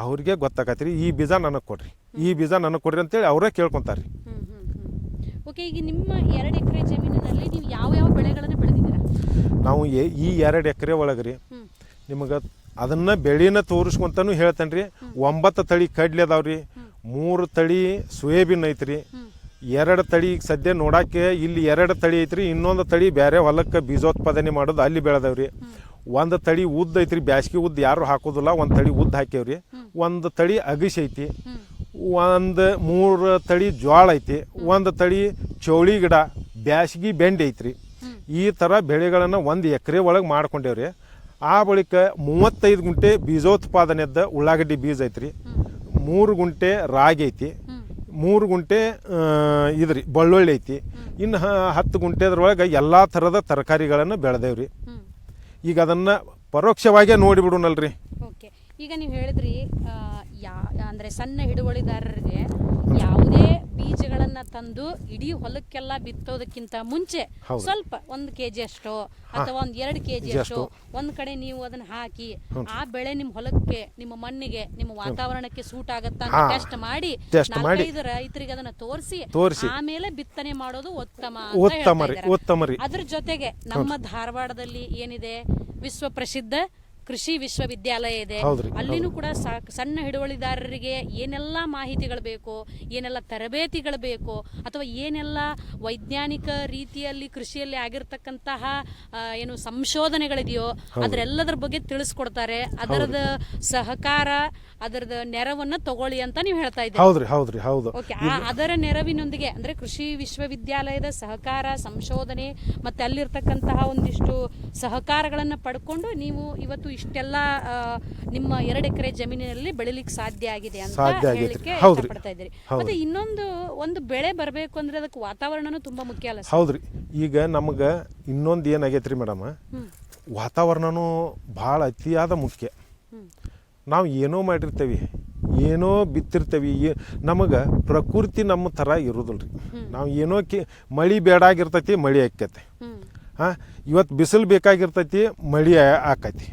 Speaker 2: ಅವ್ರಿಗೆ ಗೊತ್ತಾಗತ್ತೆ ಈ ಬೀಜ ನನಗೆ ಕೊಡ್ರಿ. ಈ ಬೀಜ ನನಗೆ ಕೊಡ್ರಿ ಅಂತೇಳಿ ಅವರೇ ಕೇಳ್ಕೊಂತಾರೆ
Speaker 1: ಓಕೆ ಈಗ ನಿಮ್ಮ ಎರಡು ಎಕರೆ ಜಮೀನಿನಲ್ಲಿ ನೀವು ಯಾವ ಯಾವ ಬೆಳೆಗಳನ್ನು ಬೆಳೆದಿದ್ದೀರಾ?
Speaker 2: ನಾವು ಈ ಎರಡು ಎಕರೆ ಒಳಗೆ ರೀ ನಿಮಗೆ ಅದನ್ನ ಬೆಳೆನ ತೋರಿಸ್ಕೊಂತಾನು ಹೇಳ್ತೇನೆ ರೀ ಒಂಬತ್ತು ತಳಿ ಕಡ್ಲೆ ಅದಾವ ರೀ ಮೂರು ತಳಿ ಸೋಯಾಬೀನ್ ಐತ್ರಿ ಎರಡು ತಳಿ ಈಗ ಸದ್ಯ ನೋಡಕ್ಕೆ ಇಲ್ಲಿ ಎರಡು ತಳಿ ಐತ್ರಿ ಇನ್ನೊಂದು ತಳಿ ಬೇರೆ ಹೊಲಕ್ಕೆ ಬೀಜೋತ್ಪಾದನೆ ಮಾಡೋದು ಅಲ್ಲಿ ಬೆಳೆದವ್ರಿ ಒಂದು ತಳಿ ಉದ್ದ ಐತ್ರಿ ಬ್ಯಾಸ್ಗೆ ಉದ್ದ ಯಾರು ಹಾಕೋದಿಲ್ಲ ಒಂದು ತಳಿ ಉದ್ದ ಹಾಕ್ಯವ್ರಿ. ಒಂದು ತಳಿ ಅಗಸಿ ಐತಿ. ಒಂದು ಮೂರು ತಳಿ ಜ್ವಾಳ ಐತಿ ಒಂದು ತಳಿ ಚೌಳಿ ಗಿಡ ಬ್ಯಾಸ್ಗಿ ಬೆಂಡೆ ಐತ್ರಿ. ಈ ಥರ ಬೆಳೆಗಳನ್ನು ಒಂದು ಎಕರೆ ಒಳಗೆ ಮಾಡ್ಕೊಂಡೇವ್ರಿ. ಆ ಬಳಿಕ ಮೂವತ್ತೈದು ಗುಂಟೆ ಬೀಜೋತ್ಪಾದನೆದ್ದ ಉಳ್ಳಾಗಡ್ಡಿ ಬೀಜ ಐತ್ರಿ. ಮೂರು ಗುಂಟೆ ರಾಗಿ ಐತಿ. ಮೂರು ಗುಂಟೆ ಇದ್ರಿ ಬಳ್ಳುಳ್ಳಿ ಐತಿ. ಇನ್ನು ಹತ್ತು ಗುಂಟೆದ್ರೊಳಗೆ ಎಲ್ಲ ಥರದ ತರಕಾರಿಗಳನ್ನು ಬೆಳೆದೇವ್ರಿ. ಈಗ ಅದನ್ನು ಪರೋಕ್ಷವಾಗೇ ನೋಡಿಬಿಡೋಣಲ್ರಿ
Speaker 1: ಓಕೆ. ಈಗ ನೀವು ಹೇಳಿದ್ರಿ ಯಾ ಅಂದರೆ ಸಣ್ಣ ಹಿಡುವಳಿದಾರರಿಗೆ ಯಾವುದೇ ಬೀಜಗಳನ್ನ ತಂದು ಇಡೀ ಹೊಲಕ್ಕೆಲ್ಲ ಬಿತ್ತೋದಕ್ಕಿಂತ ಮುಂಚೆ ಸ್ವಲ್ಪ ಒಂದು ಕೆ ಜಿ ಅಷ್ಟೋ ಅಥವಾ ಒಂದು ಎರಡು ಕೆ ಜಿ
Speaker 2: ಅಷ್ಟು.
Speaker 1: ಒಂದ್ ಕಡೆ ನೀವು ಅದನ್ನ ಹಾಕಿ ಆ ಬೆಳೆ ನಿಮ್ಮ ಹೊಲಕ್ಕೆ ನಿಮ್ಮ ಮಣ್ಣಿಗೆ ನಿಮ್ಮ ವಾತಾವರಣಕ್ಕೆ ಸೂಟ್ ಆಗುತ್ತಾ. ಟೆಸ್ಟ್ ಮಾಡಿ. ನಾಲ್ಕೈದು ರೈತರಿಗೆ ಅದನ್ನ ತೋರಿಸಿ. ಆಮೇಲೆ ಬಿತ್ತನೆ ಮಾಡೋದು ಉತ್ತಮ ಅಂತ
Speaker 2: ಉತ್ತಮ
Speaker 1: ಅದ್ರ ಜೊತೆಗೆ ನಮ್ಮ ಧಾರವಾಡದಲ್ಲಿ ಏನಿದೆ ವಿಶ್ವ ಪ್ರಸಿದ್ಧ ಕೃಷಿ ವಿಶ್ವವಿದ್ಯಾಲಯ ಇದೆ.
Speaker 2: ಹೌದ್ರಿ,
Speaker 1: ಅಲ್ಲಿನೂ ಕೂಡ ಸಣ್ಣ ಹಿಡುವಳಿದಾರರಿಗೆ ಏನೆಲ್ಲ ಮಾಹಿತಿಗಳು ಬೇಕು ಏನೆಲ್ಲ ತರಬೇತಿಗಳು ಬೇಕು ಅಥವಾ ಏನೆಲ್ಲ ವೈಜ್ಞಾನಿಕ ರೀತಿಯಲ್ಲಿ ಕೃಷಿಯಲ್ಲಿ ಆಗಿರ್ತಕ್ಕಂತಹ ಆ, ಏನು ಸಂಶೋಧನೆಗಳಿದೆಯೋ ಅದರೆಲ್ಲದರ ಬಗ್ಗೆ ತಿಳಿಸ್ಕೊಡ್ತಾರೆ. ಅದರದ ಸಹಕಾರ ಅದರದ ನೆರವನ್ನ ತಗೊಳ್ಳಿ ಅಂತ ನೀವು ಹೇಳ್ತಾ ಇದ್ದೀರಿ.
Speaker 2: ಹೌದ್ರಿ ಹೌದ್ರಿ ಹೌದು.
Speaker 1: ಓಕೆ ಆ ಅದರ ನೆರವಿನೊಂದಿಗೆ ಅಂದ್ರೆ ಕೃಷಿ ವಿಶ್ವವಿದ್ಯಾಲಯದ ಸಹಕಾರ ಸಂಶೋಧನೆ ಮತ್ತೆ ಅಲ್ಲಿರ್ತಕ್ಕಂತಹ ಒಂದಿಷ್ಟು ಸಹಕಾರಗಳನ್ನ ಪಡ್ಕೊಂಡು ನೀವು ಇವತ್ತು ಇಷ್ಟೆಲ್ಲ ನಿಮ್ಮ ಎರಡು ಎಕರೆ ಜಮೀನಿನಲ್ಲಿ ಬೆಳಿಲಿಕ್ಕೆ ಸಾಧ್ಯ ಆಗಿದೆ ಅಂತ. ಹೇಳಲಿಕ್ಕೆ. ಇಷ್ಟಪಡ್ತಾ ಇದ್ದೀರಿ. ಮತ್ತೆ ಇನ್ನೊಂದು ಒಂದು ಬೆಳೆ ಬರಬೇಕು ಅಂದ್ರೆ ಅದಕ್ಕೆ ವಾತಾವರಣನು ತುಂಬಾ ಮುಖ್ಯ ಅಲ್ಲ?
Speaker 2: ಹೌದ್ರಿ. ಈಗ ನಮಗೆ ಇನ್ನೊಂದು ಏನಾಗೈತ್ರಿ ಮೇಡಮ್? ವಾತಾವರಣನು ಭಾಳ ಅತಿಯಾದ ಮುಖ್ಯ. ನಾವು ಏನೋ ಮಾಡಿರ್ತೇವೆ ಏನೋ ಬಿತ್ತಿರ್ತೇವೆ ನಮಗೆ ಪ್ರಕೃತಿ ನಮ್ಮ ಥರ ಇರೋದಿಲ್ಲ ರೀ ನಾವು ಏನೋ ಕಿ ಮಳೆ ಬೇಡಾಗಿರ್ತೈತಿ ಮಳೆ ಆಕ್ಕೈತಿ
Speaker 1: ಹ್ಮ್.
Speaker 2: ಹಾಂ ಇವತ್ತು ಬಿಸಿಲು ಬೇಕಾಗಿರ್ತೈತಿ ಮಳೆ ಆಕೈತಿ.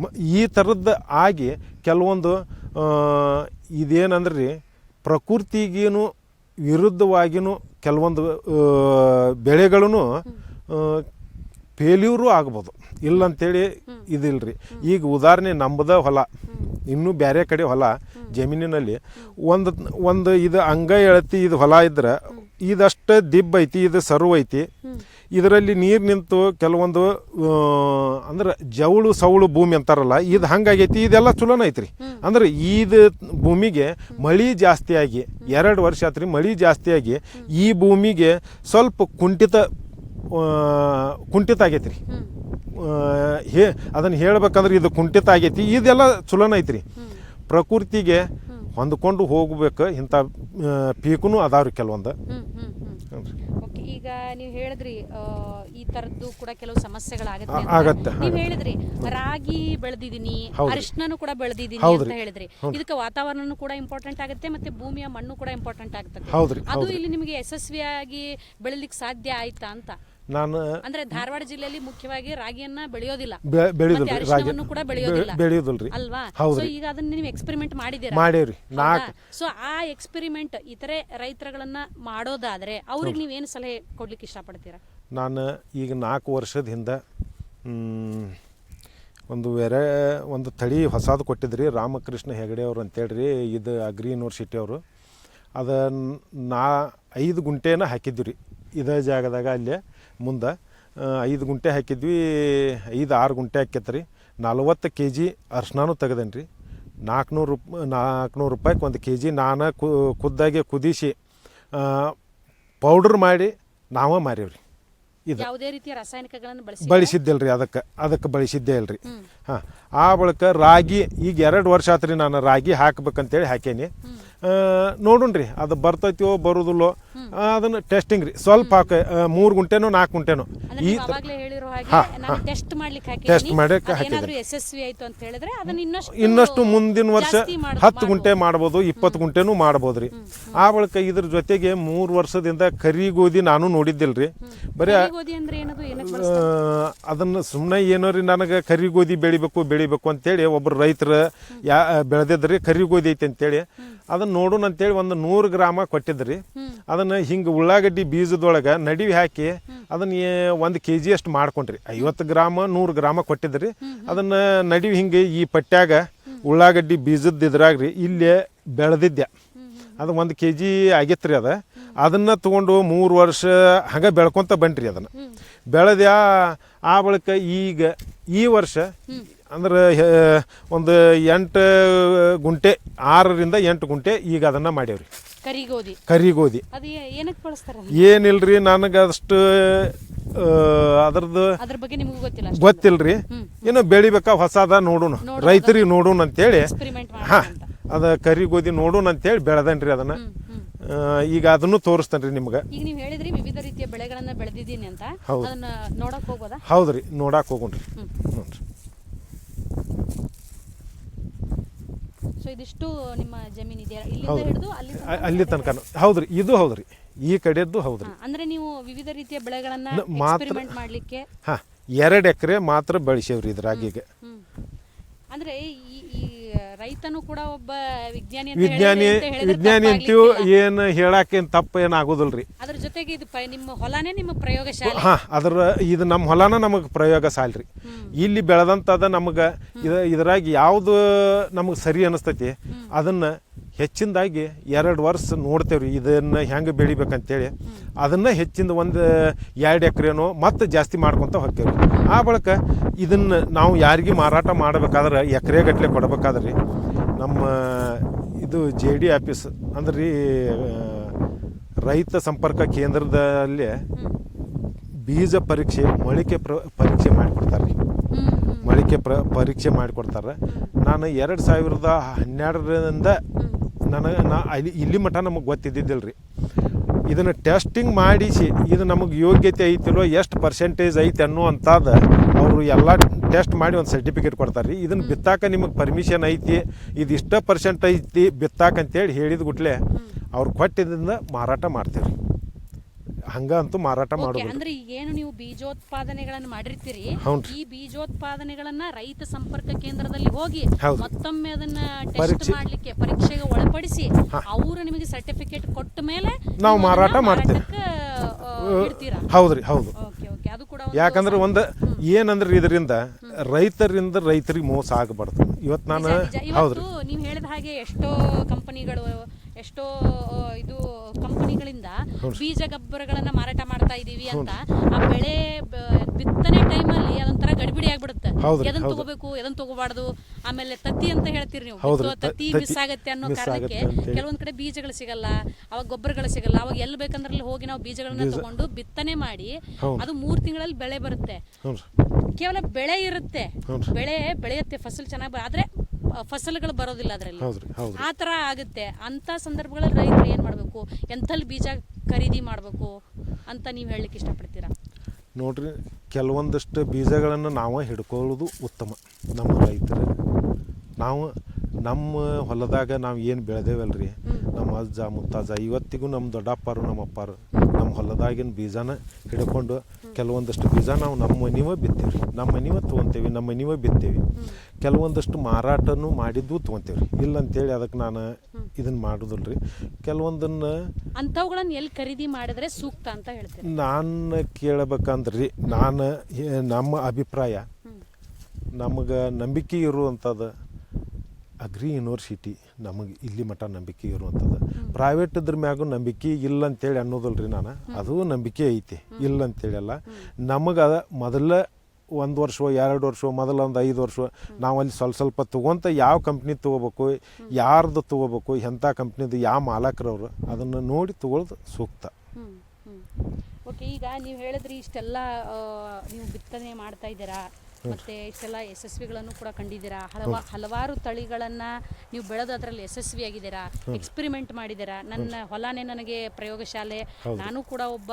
Speaker 2: ಮ ಈ ಥರದ್ದು ಆಗಿ ಕೆಲವೊಂದು ಇದೇನಂದ್ರೆ ರೀ ಪ್ರಕೃತಿಗೇನು ವಿರುದ್ಧವಾಗಿನೂ ಕೆಲವೊಂದು ಬೆಳೆಗಳೂ ಫೇಲ್ಯೂರು ಆಗ್ಬೋದು. ಇದಿಲ್ಲ ರೀ ಈಗ ಉದಾಹರಣೆ ನಂಬದ ಹೊಲ ಇನ್ನೂ ಬೇರೆ ಕಡೆ ಹೊಲ ಜಮೀನಿನಲ್ಲಿ ಒಂದು ಒಂದು ಇದು ಅಂಗ ಎಳತಿ ಇದು ಹೊಲ ಇದ್ರೆ ಇದಷ್ಟು ದಿಬ್ಬ ಐತಿ ಇದು ಸರ್ವ್ ಐತಿ. ಇದರಲ್ಲಿ ನೀರು ನಿಂತು ಕೆಲವೊಂದು ಅಂದ್ರೆ ಜವಳು ಸವಳು ಭೂಮಿ ಅಂತಾರಲ್ಲ ಇದು ಹಂಗಾಗೈತಿ ಇದೆಲ್ಲ ಚಲೋನ ಐತ್ರಿ. ಅಂದ್ರೆ ಇದು ಭೂಮಿಗೆ ಮಳಿ ಜಾಸ್ತಿ ಆಗಿ ಎರಡು ವರ್ಷ ಆತ್ರಿ ಮಳಿ ಜಾಸ್ತಿ ಆಗಿ ಈ ಭೂಮಿಗೆ ಸ್ವಲ್ಪ ಕುಂಠಿತ ಕುಂಠಿತ ಆಗೈತ್ರಿ. ರೀ ಹೇ ಅದನ್ನು ಹೇಳ್ಬೇಕಂದ್ರೆ ಇದು ಕುಂಠಿತ ಆಗೈತಿ ಇದೆಲ್ಲ ಚಲೋನ ಐತ್ರಿ. ಪ್ರಕೃತಿಗೆ ಹೊಂದ್ಕೊಂಡು ಹೋಗ್ಬೇಕು. ಇಂಥ ಪೀಕೂ ಅದಾವ್ರಿ ಕೆಲವೊಂದು.
Speaker 1: ಓಕೆ ಈಗ ನೀವು ಹೇಳಿದ್ರಿ ಈ ತರದ್ದು ಕೂಡ ಕೆಲವು ಸಮಸ್ಯೆಗಳಾಗತ್ತೆ
Speaker 2: ಆಗತ್ತೆ,
Speaker 1: ನೀವು ಹೇಳಿದ್ರಿ ರಾಗಿ ಬೆಳೆದಿದ್ದೀನಿ
Speaker 2: ಹೌದ್ರಿ.
Speaker 1: ಕೂಡ ಬೆಳೆದಿದ್ದೀನಿ ಅಂತ ಹೇಳಿದ್ರಿ. ಇದಕ್ಕೆ ವಾತಾವರಣನೂ ಕೂಡ ಇಂಪಾರ್ಟೆಂಟ್ ಆಗುತ್ತೆ ಮತ್ತೆ ಭೂಮಿಯ ಮಣ್ಣು ಕೂಡ ಇಂಪಾರ್ಟೆಂಟ್ ಆಗುತ್ತೆ ಅದು ಇಲ್ಲಿ ನಿಮಗೆ ಯಶಸ್ವಿಯಾಗಿ ಬೆಳಿಲಿಕ್ಕೆ ಸಾಧ್ಯ ಆಯ್ತಾ ಅಂತ?
Speaker 2: ನಾನು
Speaker 1: ಅಂದ್ರೆ ಧಾರವಾಡ ಜಿಲ್ಲೆಯಲ್ಲಿ ಮುಖ್ಯವಾಗಿ ರಾಗಿಯನ್ನ ಬೆಳೆಯೋದಿಲ್ಲ.
Speaker 2: ಬೆಳೆಯೋದಿಲ್ಲ ರಾಗಿ.
Speaker 1: ಕೂಡ ಬೆಳೆಯೋದಿಲ್ಲ.
Speaker 2: ಬೆಳೆಯೋದಿಲ್ಲ
Speaker 1: ಅಲ್ವಾ?
Speaker 2: ಹೌದು
Speaker 1: ಈಗ ಅದನ್ನ ನೀವು ಎಕ್ಸ್ಪೆರಿಮೆಂಟ್ ಮಾಡಿದ್ದೀರಾ?
Speaker 2: ಮಾಡೇವ್ರಿ. ನಾಲ್ಕು
Speaker 1: ಸೊ ಆ ಎಕ್ಸ್ಪೆರಿಮೆಂಟ್ ಇತರೆ ರೈತರುಗಳನ್ನ ಮಾಡೋದಾದ್ರೆ ಅವ್ರಿಗೆ ನೀವೇನು ಸಲಹೆ ಕೊಡ್ಲಿಕ್ಕೆ ಇಷ್ಟಪಡ್ತೀರಾ?
Speaker 2: ನಾನು ಈಗ ನಾಲ್ಕು ವರ್ಷದ ಹಿಂದೆ ಒಂದು ವೆರ ಒಂದು ತಳಿ ಹೊಸದು ಕೊಟ್ಟಿದ್ರಿ ರಾಮಕೃಷ್ಣ ಹೆಗಡೆ ಅವ್ರು ಅಂತೇಳ್ರಿ ಇದು ಅಗ್ರಿ ಯೂನಿವರ್ಸಿಟಿ ಅವರು. ಅದನ್ನು ನಾ ಐದು ಗುಂಟೆನ ಹಾಕಿದ್ವಿ ರೀ ಇದೇ ಜಾಗದಾಗ ಅಲ್ಲೇ. ಮುಂದೆ ಐದು ಗುಂಟೆ ಹಾಕಿದ್ವಿ ಐದು ಆರು ಗುಂಟೆ ಹಾಕ್ಯತ್ರಿ. ನಲ್ವತ್ತು ಕೆ ಜಿ ಅರ್ಶನೂ ತೆಗ್ದೇನೆ ರೀ ನಾಲ್ಕುನೂರು ರೂಪ್ ನಾಲ್ಕುನೂರು ರೂಪಾಯಿಗೆ ಒಂದು ಕೆ ಜಿ ನಾನು ಖುದ್ದಾಗಿ ಕುದಿಸಿ ಪೌಡ್ರ್ ಮಾಡಿ ನಾವೇ ಮಾರೀವ್ರಿ. ಇದು
Speaker 1: ಯಾವುದೇ ರೀತಿಯ ರಾಸಾಯನಿಕಗಳನ್ನು ಬಳಸಿ
Speaker 2: ಬಳಸಿದ್ದಿಲ್ಲ ರೀ ಅದಕ್ಕೆ ಅದಕ್ಕೆ ಬಳಸಿದ್ದೇ ಇಲ್ರಿ. ಹಾಂ ಆ ಬಳಿಕ ರಾಗಿ ಈಗ ಎರಡು ವರ್ಷ ಆತ್ರಿ ನಾನು ರಾಗಿ ಹಾಕ್ಬೇಕಂತೇಳಿ ಹಾಕೇನಿ. ನೋಡುನ್ ರೀ ಅದು ಬರ್ತೈತಿಯೋ ಬರೋದಿಲ್ಲೋ ಅದನ್ನ ಟೆಸ್ಟಿಂಗ್ ರೀ. ಸ್ವಲ್ಪ ಹಾಕ ಮೂರು ಗುಂಟೆನೋ ನಾಲ್ಕು ಗುಂಟೆನೋ. ಈ
Speaker 1: ಟೆಸ್ಟ್ ಮಾಡ್ಲಿಕ್ಕೆ ಯಶಸ್ವಿ ಆಯ್ತು ಅಂತ ಹೇಳಿದ್ರೆ ಇನ್ನಷ್ಟು
Speaker 2: ಮುಂದಿನ ವರ್ಷ ಹತ್ತು ಗುಂಟೆ ಮಾಡ್ಬೋದು ಇಪ್ಪತ್ತು ಗುಂಟೆನೂ ಮಾಡ್ಬೋದು ರೀ. ಆ ಬಳಿಕ ಇದ್ರ ಜೊತೆಗೆ ಮೂರು ವರ್ಷದಿಂದ ಕರಿ ಗೋಧಿ ನಾನು ನೋಡಿದ್ದಿಲ್ಲ ರೀ. ಬರೀ? ಅದನ್ನು ಸುಮ್ಮನೆ ಏನೋ ರೀ ನನಗೆ ಕರಿ ಗೋಧಿ ಬೆಳಿಬೇಕು ಬೆಳಿಬೇಕು ಅಂತೇಳಿ ಒಬ್ಬರು ರೈತರು ಯಾ ಬೆಳೆದಿದ್ರಿ ಕರಿ ಗೋಧಿ ಐತಿ ಅಂತೇಳಿ. ಅದನ್ನು ನೋಡೋಣ ಅಂತೇಳಿ ಒಂದು ನೂರು ಗ್ರಾಮ ಕೊಟ್ಟಿದ್ರಿ. ಅದನ್ನ ಹಿಂಗೆ ಉಳ್ಳಾಗಡ್ಡಿ ಬೀಜದೊಳಗೆ ನಡಿವಿ ಹಾಕಿ ಅದನ್ನ ಒಂದು ಕೆ ಜಿ ಅಷ್ಟು ಮಾಡ್ಕೊಂಡ್ರಿ. ಐವತ್ತು ಗ್ರಾಮ, ನೂರು ಗ್ರಾಮ ಕೊಟ್ಟಿದ್ರಿ. ಅದನ್ನ ನಡಿವಿ ಹಿಂಗೆ ಈ ಪಟ್ಯಾಗ ಉಳ್ಳಾಗಡ್ಡಿ ಬೀಜದ ಇದ್ರಾಗ್ರಿ, ಇಲ್ಲೇ ಬೆಳೆದಿದ್ದೆ ಅದು ಒಂದು ಕೆ ಜಿ ಆಗಿತ್ತು ರೀ ಅದು. ಅದನ್ನು ತೊಗೊಂಡು ಮೂರು ವರ್ಷ ಹಂಗೆ ಬೆಳ್ಕೊತ ಬನ್ರಿ ಅದನ್ನು. ಬೆಳೆದ್ಯಾ ಆ ಬಳಿಕ ಈಗ ಈ ವರ್ಷ ಅಂದ್ರೆ ಒಂದು ಎಂಟು ಗುಂಟೆ ಆರರಿಂದ ಎಂಟು ಗುಂಟೆ ಈಗ ಅದನ್ನು ಮಾಡೇವ್ರಿ
Speaker 1: ಕರಿಗೋಧಿ.
Speaker 2: ಕರಿ ಗೋಧಿ
Speaker 1: ಅದು ಏ- ಏನಕ್ಕೆ ಬಳಸ್ತಾರೆ
Speaker 2: ಏನಿಲ್ರಿ ನನಗೆ ಅಷ್ಟು ಅದ್ರದ್ದು
Speaker 1: ಅದ್ರ ಬಗ್ಗೆ ನಿಮಗೂ ಗೊತ್ತಿಲ್ಲ.
Speaker 2: ಗೊತ್ತಿಲ್ರಿ. ಏನೋ ಬೆಳಿಬೇಕಾ ಹೊಸದ ನೋಡೋಣ. ರೈತರಿಗೆ ನೋಡೋಣ ಅಂತೇಳಿ.
Speaker 1: ಹೇಳಿ
Speaker 2: ಹಾ ಅದ ಕರಿ ಗೋಧಿ ನೋಡೋಣ ಅಂತೇಳಿ ಬೆಳೆದನ್ರಿ ಅದನ್ನ. ಈಗ ಅದನ್ನು ತೋರಿಸ್ತೇನ್ರಿ ನಿಮ್ಗೆ.
Speaker 1: ಈಗ ನೀವು ಹೇಳಿದ್ರಿ ವಿವಿಧ ರೀತಿಯ ಬೆಳೆಗಳನ್ನ ಬೆಳೆದಿದ್ದೀನಿ ಅಂತ.
Speaker 2: ಹೌದು.
Speaker 1: ನೋಡಕ್ ಹೋಗೋದಾ
Speaker 2: ಹೌದ್ರಿ ನೋಡಾಕ್ ಹೋಗೋಣ್ರಿ.
Speaker 1: ಹ್ಮ್. ಸೊ ಇದಿಷ್ಟು ನಿಮ್ಮ ಜಮೀನ್ ಇದೆಯಾ ಇಲ್ಲಿಂದ ಹಿಡಿದು ಅಲ್ಲಿ ತನಕ
Speaker 2: ಅ- ಅಲ್ಲಿ ತನಕ ಹೌದ್ರಿ. ಇದು ಹೌದ್ರಿ. ಈ ಕಡೆದ್ದು ಹೌದ್ರಿ.
Speaker 1: ಅಂದ್ರೆ ನೀವು ವಿವಿಧ ರೀತಿಯ ಬೆಳೆಗಳನ್ನ
Speaker 2: ಮಾತ್ರ-
Speaker 1: ಮಾಡ್ಲಿಕ್ಕೆ?
Speaker 2: ಹಾ ಎರಡು ಎಕರೆ ಮಾತ್ರ ಬೆಳೆಸೇವ್ರಿ ಇದ್ರಾಗ ಈಗ
Speaker 1: ಹ್ಮ್. ಅಂದ್ರೆ ಈ ಈ ರೈತನು ಕೂಡ ಒಬ್ಬ ವಿಜ್ಞಾನಿ ಅಂತ
Speaker 2: ವಿಜ್ಞಾನಿ
Speaker 1: ಹೇಳಿದ್ರೆ- ಅಂತ ಹೇಳಿದ್ರೆ
Speaker 2: ವಿಜ್ಞಾನಿ ಅಂತೀವಿ
Speaker 1: ತಪ್ಪಾಗ್ಲಿಕ್ಕಿಲ್ಲ.
Speaker 2: ಏನು ಹೇಳಾಕೇನು ತಪ್ಪು ಏನು ಆಗೋದಿಲ್ರಿ.
Speaker 1: ಅದ್ರ ಜೊತೆಗೆ ಇದು ಪ- ನಿಮ್ಮ ಹೊಲನೇ ನಿಮ್ಮ ಪ್ರಯೋಗಶಾಲೆ.
Speaker 2: ಹಾ ಅದ್ರ ಇದು ನಮ್ಮ ಹೊಲನ ನಮಗೆ ಪ್ರಯೋಗ ಸಾಲ್ರಿ ಇಲ್ಲಿ ಬೆಳೆದಂಥದ ನಮಗೆ ಇದ ಇದ್ರಾಗ ಯಾವುದು ನಮಗೆ ಸರಿ ಅನಿಸ್ತೈತಿ ಅದನ್ನ ಹೆಚ್ಚಿನದಾಗಿ ಎರಡು ವರ್ಷ ನೋಡ್ತೇವೆ ರೀ ಇದನ್ನು ಹೆಂಗೆ ಬೆಳಿಬೇಕಂತೇಳಿ. ಅದನ್ನು ಹೆಚ್ಚಿಂದ ಒಂದು ಎರಡು ಎಕರೆನೋ ಮತ್ತೆ ಜಾಸ್ತಿ ಮಾಡ್ಕೊತ ಹೋಗ್ತೇವ್ರಿ ಆ ಬಳಿಕ ಇದನ್ನು ನಾವು ಯಾರಿಗೆ ಮಾರಾಟ ಮಾಡಬೇಕಾದ್ರೆ ಎಕರೆ ಗಟ್ಟಲೆ ಕೊಡಬೇಕಾದ್ರೆ ನಮ್ಮ ಇದು ಜೆ ಡಿ ಆಫೀಸ್, ಅಂದ್ರೆ ರೀ ರೈತ ಸಂಪರ್ಕ ಕೇಂದ್ರದಲ್ಲಿ ಬೀಜ ಪರೀಕ್ಷೆ, ಮೊಳಿಕೆ ಪ್ರ, ಪರೀಕ್ಷೆ ಮಾಡಿಕೊಡ್ತಾರೆ ರೀ. ಮೊಳಿಕೆ ಪ್ರ, ಪರೀಕ್ಷೆ ಮಾಡಿಕೊಡ್ತಾರೆ. ನಾನು ಎರಡು ಸಾವಿರದ ಹನ್ನೆರಡರಿಂದ ನನಗೆ ನಾ ಅಲ್ಲಿ ಇಲ್ಲಿ ಮಠ ನಮಗೆ ಗೊತ್ತಿದ್ದಿದ್ದಿಲ್ಲ ರೀ ಇದನ್ನು ಟೆಸ್ಟಿಂಗ್ ಮಾಡಿಸಿ ಇದು ನಮಗೆ ಯೋಗ್ಯತೆ ಐತಿಲ್ಲೋ ಎಷ್ಟು ಪರ್ಸೆಂಟೇಜ್ ಐತಿ ಅನ್ನುವಂಥದ್ದು ಅವರು ಎಲ್ಲ ಟೆಸ್ಟ್ ಮಾಡಿ ಒಂದು ಸರ್ಟಿಫಿಕೇಟ್ ಕೊಡ್ತಾರೆ ರೀ ಇದನ್ನು ಬಿತ್ತಾಕ ನಿಮಗೆ ಪರ್ಮಿಷನ್ ಐತಿ ಇದು ಇಷ್ಟ ಪರ್ಸೆಂಟ್ ಐತಿ ಬಿತ್ತಾಕ ಅಂತೇಳಿ ಹೇಳಿದ ಗುಟ್ಲೆ ಅವ್ರು ಕೊಟ್ಟಿದ್ದರಿಂದ ಮಾರಾಟ ಮಾಡ್ತೀವಿ ರೀ ಹಂಗ ಅಂತೂ ಮಾರಾಟ ಮಾಡೋದು
Speaker 1: ಅಂದ್ರೆ ಈಗ ಏನು ನೀವು ಬೀಜೋತ್ಪಾದನೆಗಳನ್ನ ಮಾಡಿರ್ತೀರಿ ಈ ಬೀಜೋತ್ಪಾದನೆಗಳನ್ನ ರೈತ ಸಂಪರ್ಕ ಕೇಂದ್ರದಲ್ಲಿ ಹೋಗಿ ಮತ್ತೊಮ್ಮೆ ಅದನ್ನ ಟೆಸ್ಟ್ ಮಾಡ್ಲಿಕ್ಕೆ ಪರೀಕ್ಷೆಗೆ ಒಳಪಡಿಸಿ ಅವರು ನಿಮಗೆ ಸರ್ಟಿಫಿಕೇಟ್ ಕೊಟ್ಟ ಮೇಲೆ
Speaker 2: ನಾವು ಮಾರಾಟ ಮಾಡ್ತೀವಿ. ಹೌದ್ರಿ ಹೌದು.
Speaker 1: Okay okay. ಅದು ಕೂಡ ಒಂದು
Speaker 2: ಯಾಕಂದ್ರೆ ಒಂದು ಏನಂದ್ರೆ ಇದರಿಂದ ರೈತರಿಂದ ರೈತರಿಗೆ ಮೋಸ ಆಗಬಾರ್ದು. ಇವತ್ತು ನಾನು
Speaker 1: ಇವತ್ತು ನೀವು ಹೇಳಿದ ಹಾಗೆ ಎಷ್ಟೋ ಕಂಪನಿಗಳು ಎಷ್ಟೋ ಇದು ಕಂಪನಿಗಳಿಂದ ಬೀಜ ಗೊಬ್ಬರಗಳನ್ನ ಮಾರಾಟ ಮಾಡ್ತಾ ಇದೀವಿ ಅಂತ ಆ ಬೆಳೆ ಬಿತ್ತನೆ ಟೈಮಲ್ಲಿ ಅದೊಂಥರ ಗಡಿಬಿಡಿ ಆಗ್ಬಿಡುತ್ತೆ. ಎದನ್ ತಗೋಬೇಕು ಎದನ್ ತಗೋಬಾರ್ದು ಆಮೇಲೆ ತತ್ತಿ ಅಂತ ಹೇಳ್ತೀರಿ ನೀವು. ತತ್ತಿ ಮಿಸ್ ಆಗತ್ತೆ ಅನ್ನೋ ಕಾರಣಕ್ಕೆ ಕೆಲವೊಂದ್ ಕಡೆ ಬೀಜಗಳು ಸಿಗಲ್ಲ ಅವಾಗ ಗೊಬ್ಬರಗಳು ಸಿಗಲ್ಲ. ಅವಾಗ ಎಲ್ಲಿ ಬೇಕಂದ್ರಲ್ಲಿ ಹೋಗಿ ನಾವು ಬೀಜಗಳನ್ನ ತಗೊಂಡು ಬಿತ್ತನೆ ಮಾಡಿ ಅದು ಮೂರ್ ತಿಂಗಳಲ್ಲಿ ಬೆಳೆ ಬರುತ್ತೆ. ಕೇವಲ ಬೆಳೆ ಇರುತ್ತೆ. ಬೆಳೆ ಬೆಳೆಯುತ್ತೆ ಫಸಲ್ ಚೆನ್ನಾಗಿ ಆದ್ರೆ ಫಸಲುಗಳು ಬರೋದಿಲ್ಲ ಅದರಲ್ಲಿ.
Speaker 2: ಹೌದ್ರಿ
Speaker 1: ಆ ಥರ ಆಗುತ್ತೆ. ಅಂತ ಸಂದರ್ಭಗಳಲ್ಲಿ ರೈತರು ಏನು ಮಾಡಬೇಕು? ಎಂಥಲ್ಲಿ ಬೀಜ ಖರೀದಿ ಮಾಡಬೇಕು ಅಂತ ನೀವು ಹೇಳಲಿಕ್ಕೆ ಇಷ್ಟಪಡ್ತೀರಾ?
Speaker 2: ನೋಡ್ರಿ ಕೆಲವೊಂದಷ್ಟು ಬೀಜಗಳನ್ನು ನಾವು ಹಿಡ್ಕೊಳ್ಳೋದು ಉತ್ತಮ ನಮ್ಮ ರೈತರು. ನಾವು ನಮ್ಮ ಹೊಲದಾಗ ನಾವು ಏನು ಬೆಳೆದೇವಲ್ರಿ? ನಮ್ಮ ಅಜ್ಜ ಮುತ್ತಾಜ ಇವತ್ತಿಗೂ ನಮ್ಮ ದೊಡ್ಡಪ್ಪರು ನಮ್ಮ ಅಪ್ಪಾರು ನಮ್ಮ ಹೊಲದಾಗಿನ ಬೀಜನ ಹಿಡ್ಕೊಂಡು ಕೆಲವೊಂದಷ್ಟು ಬೀಜ ನಾವು ನಮ್ಮ ಮನೆವೇ ಬಿತ್ತೇವೆ ರೀ ನಮ್ಮ ಮನೆವೇ ತೊಗೊತೇವೆ ನಮ್ಮ ಮನೆವೇ ಬಿತ್ತೇವೆ. ಕೆಲವೊಂದಷ್ಟು ಮಾರಾಟನೂ ಮಾಡಿದ್ದು ತೊಗೊತೇವೆ ರೀ ಇಲ್ಲ ಅಂತೇಳಿ ಅದಕ್ಕೆ ನಾನು ಇದನ್ನು ಮಾಡುದಿಲ್ಲ ರೀ ಕೆಲವೊಂದನ್ನು
Speaker 1: ಅಂಥವುಗಳನ್ನು ಎಲ್ಲಿ ಖರೀದಿ ಮಾಡಿದ್ರೆ ಸೂಕ್ತ ಅಂತ ಹೇಳ್ತೀನಿ
Speaker 2: ನಾನು ಕೇಳಬೇಕಂದ್ರಿ ನಾನು ನಮ್ಮ ಅಭಿಪ್ರಾಯ. ನಮಗೆ ನಂಬಿಕೆ ಇರುವಂಥದ್ದು ಅಗ್ರಿ ಯೂನಿವರ್ಸಿಟಿ ನಮಗೆ ಇಲ್ಲಿ ಮಟ್ಟ ನಂಬಿಕೆ ಇರುವಂಥದ್ದು. ಪ್ರೈವೇಟ್ ಇದ್ರ ಮ್ಯಾಗೂ ನಂಬಿಕೆ ಇಲ್ಲ ಅಂತೇಳಿ ಅನ್ನೋದಲ್ರಿ ನಾನು. ಅದು ನಂಬಿಕೆ ಐತಿ ಇಲ್ಲ ಅಂತೇಳಿ ಅಲ್ಲ. ನಮಗೆ ಅದ ಮೊದಲ ಒಂದು ವರ್ಷ, ಎರಡು ವರ್ಷ, ಮೊದಲ ಒಂದು ಐದು ವರ್ಷ, ನಾವು ಅಲ್ಲಿ ಸ್ವಲ್ಪ ಸ್ವಲ್ಪ ತೊಗೊಂತ ಯಾವ ಕಂಪ್ನಿ ತೊಗೋಬೇಕು, ಯಾರ್ದು ತೊಗೋಬೇಕು ಎಂಥ ಕಂಪ್ನಿದು ಯಾವ ಮಾಲಕರವ್ರು, ಅದನ್ನು ನೋಡಿ ತೊಗೊಳ್ಳೋದು ಸೂಕ್ತ.
Speaker 1: ಓಕೆ ಈಗ ನೀವು ಹೇಳಿದ್ರಿ ಇಷ್ಟೆಲ್ಲ ನೀವು ಬಿತ್ತನೆ ಮಾಡ್ತಾ ಇದ್ದೀರಾ. ಮತ್ತೆ ಇಷ್ಟೆಲ್ಲ ಯಶಸ್ವಿಗಳನ್ನು ಕೂಡ ಕಂಡಿದ್ದೀರಾ? ಹಲವ ಹಲವಾರು ತಳಿಗಳನ್ನ ನೀವು ಬೆಳೆದು ಅದರಲ್ಲಿ ಯಶಸ್ವಿಯಾಗಿದ್ದೀರಾ ಎಕ್ಸ್ಪೆರಿಮೆಂಟ್ ಮಾಡಿದ್ದೀರಾ? ನನ್ನ ಹೊಲನೇ ನನಗೆ ಪ್ರಯೋಗಶಾಲೆ. ನಾನು ಕೂಡ ಒಬ್ಬ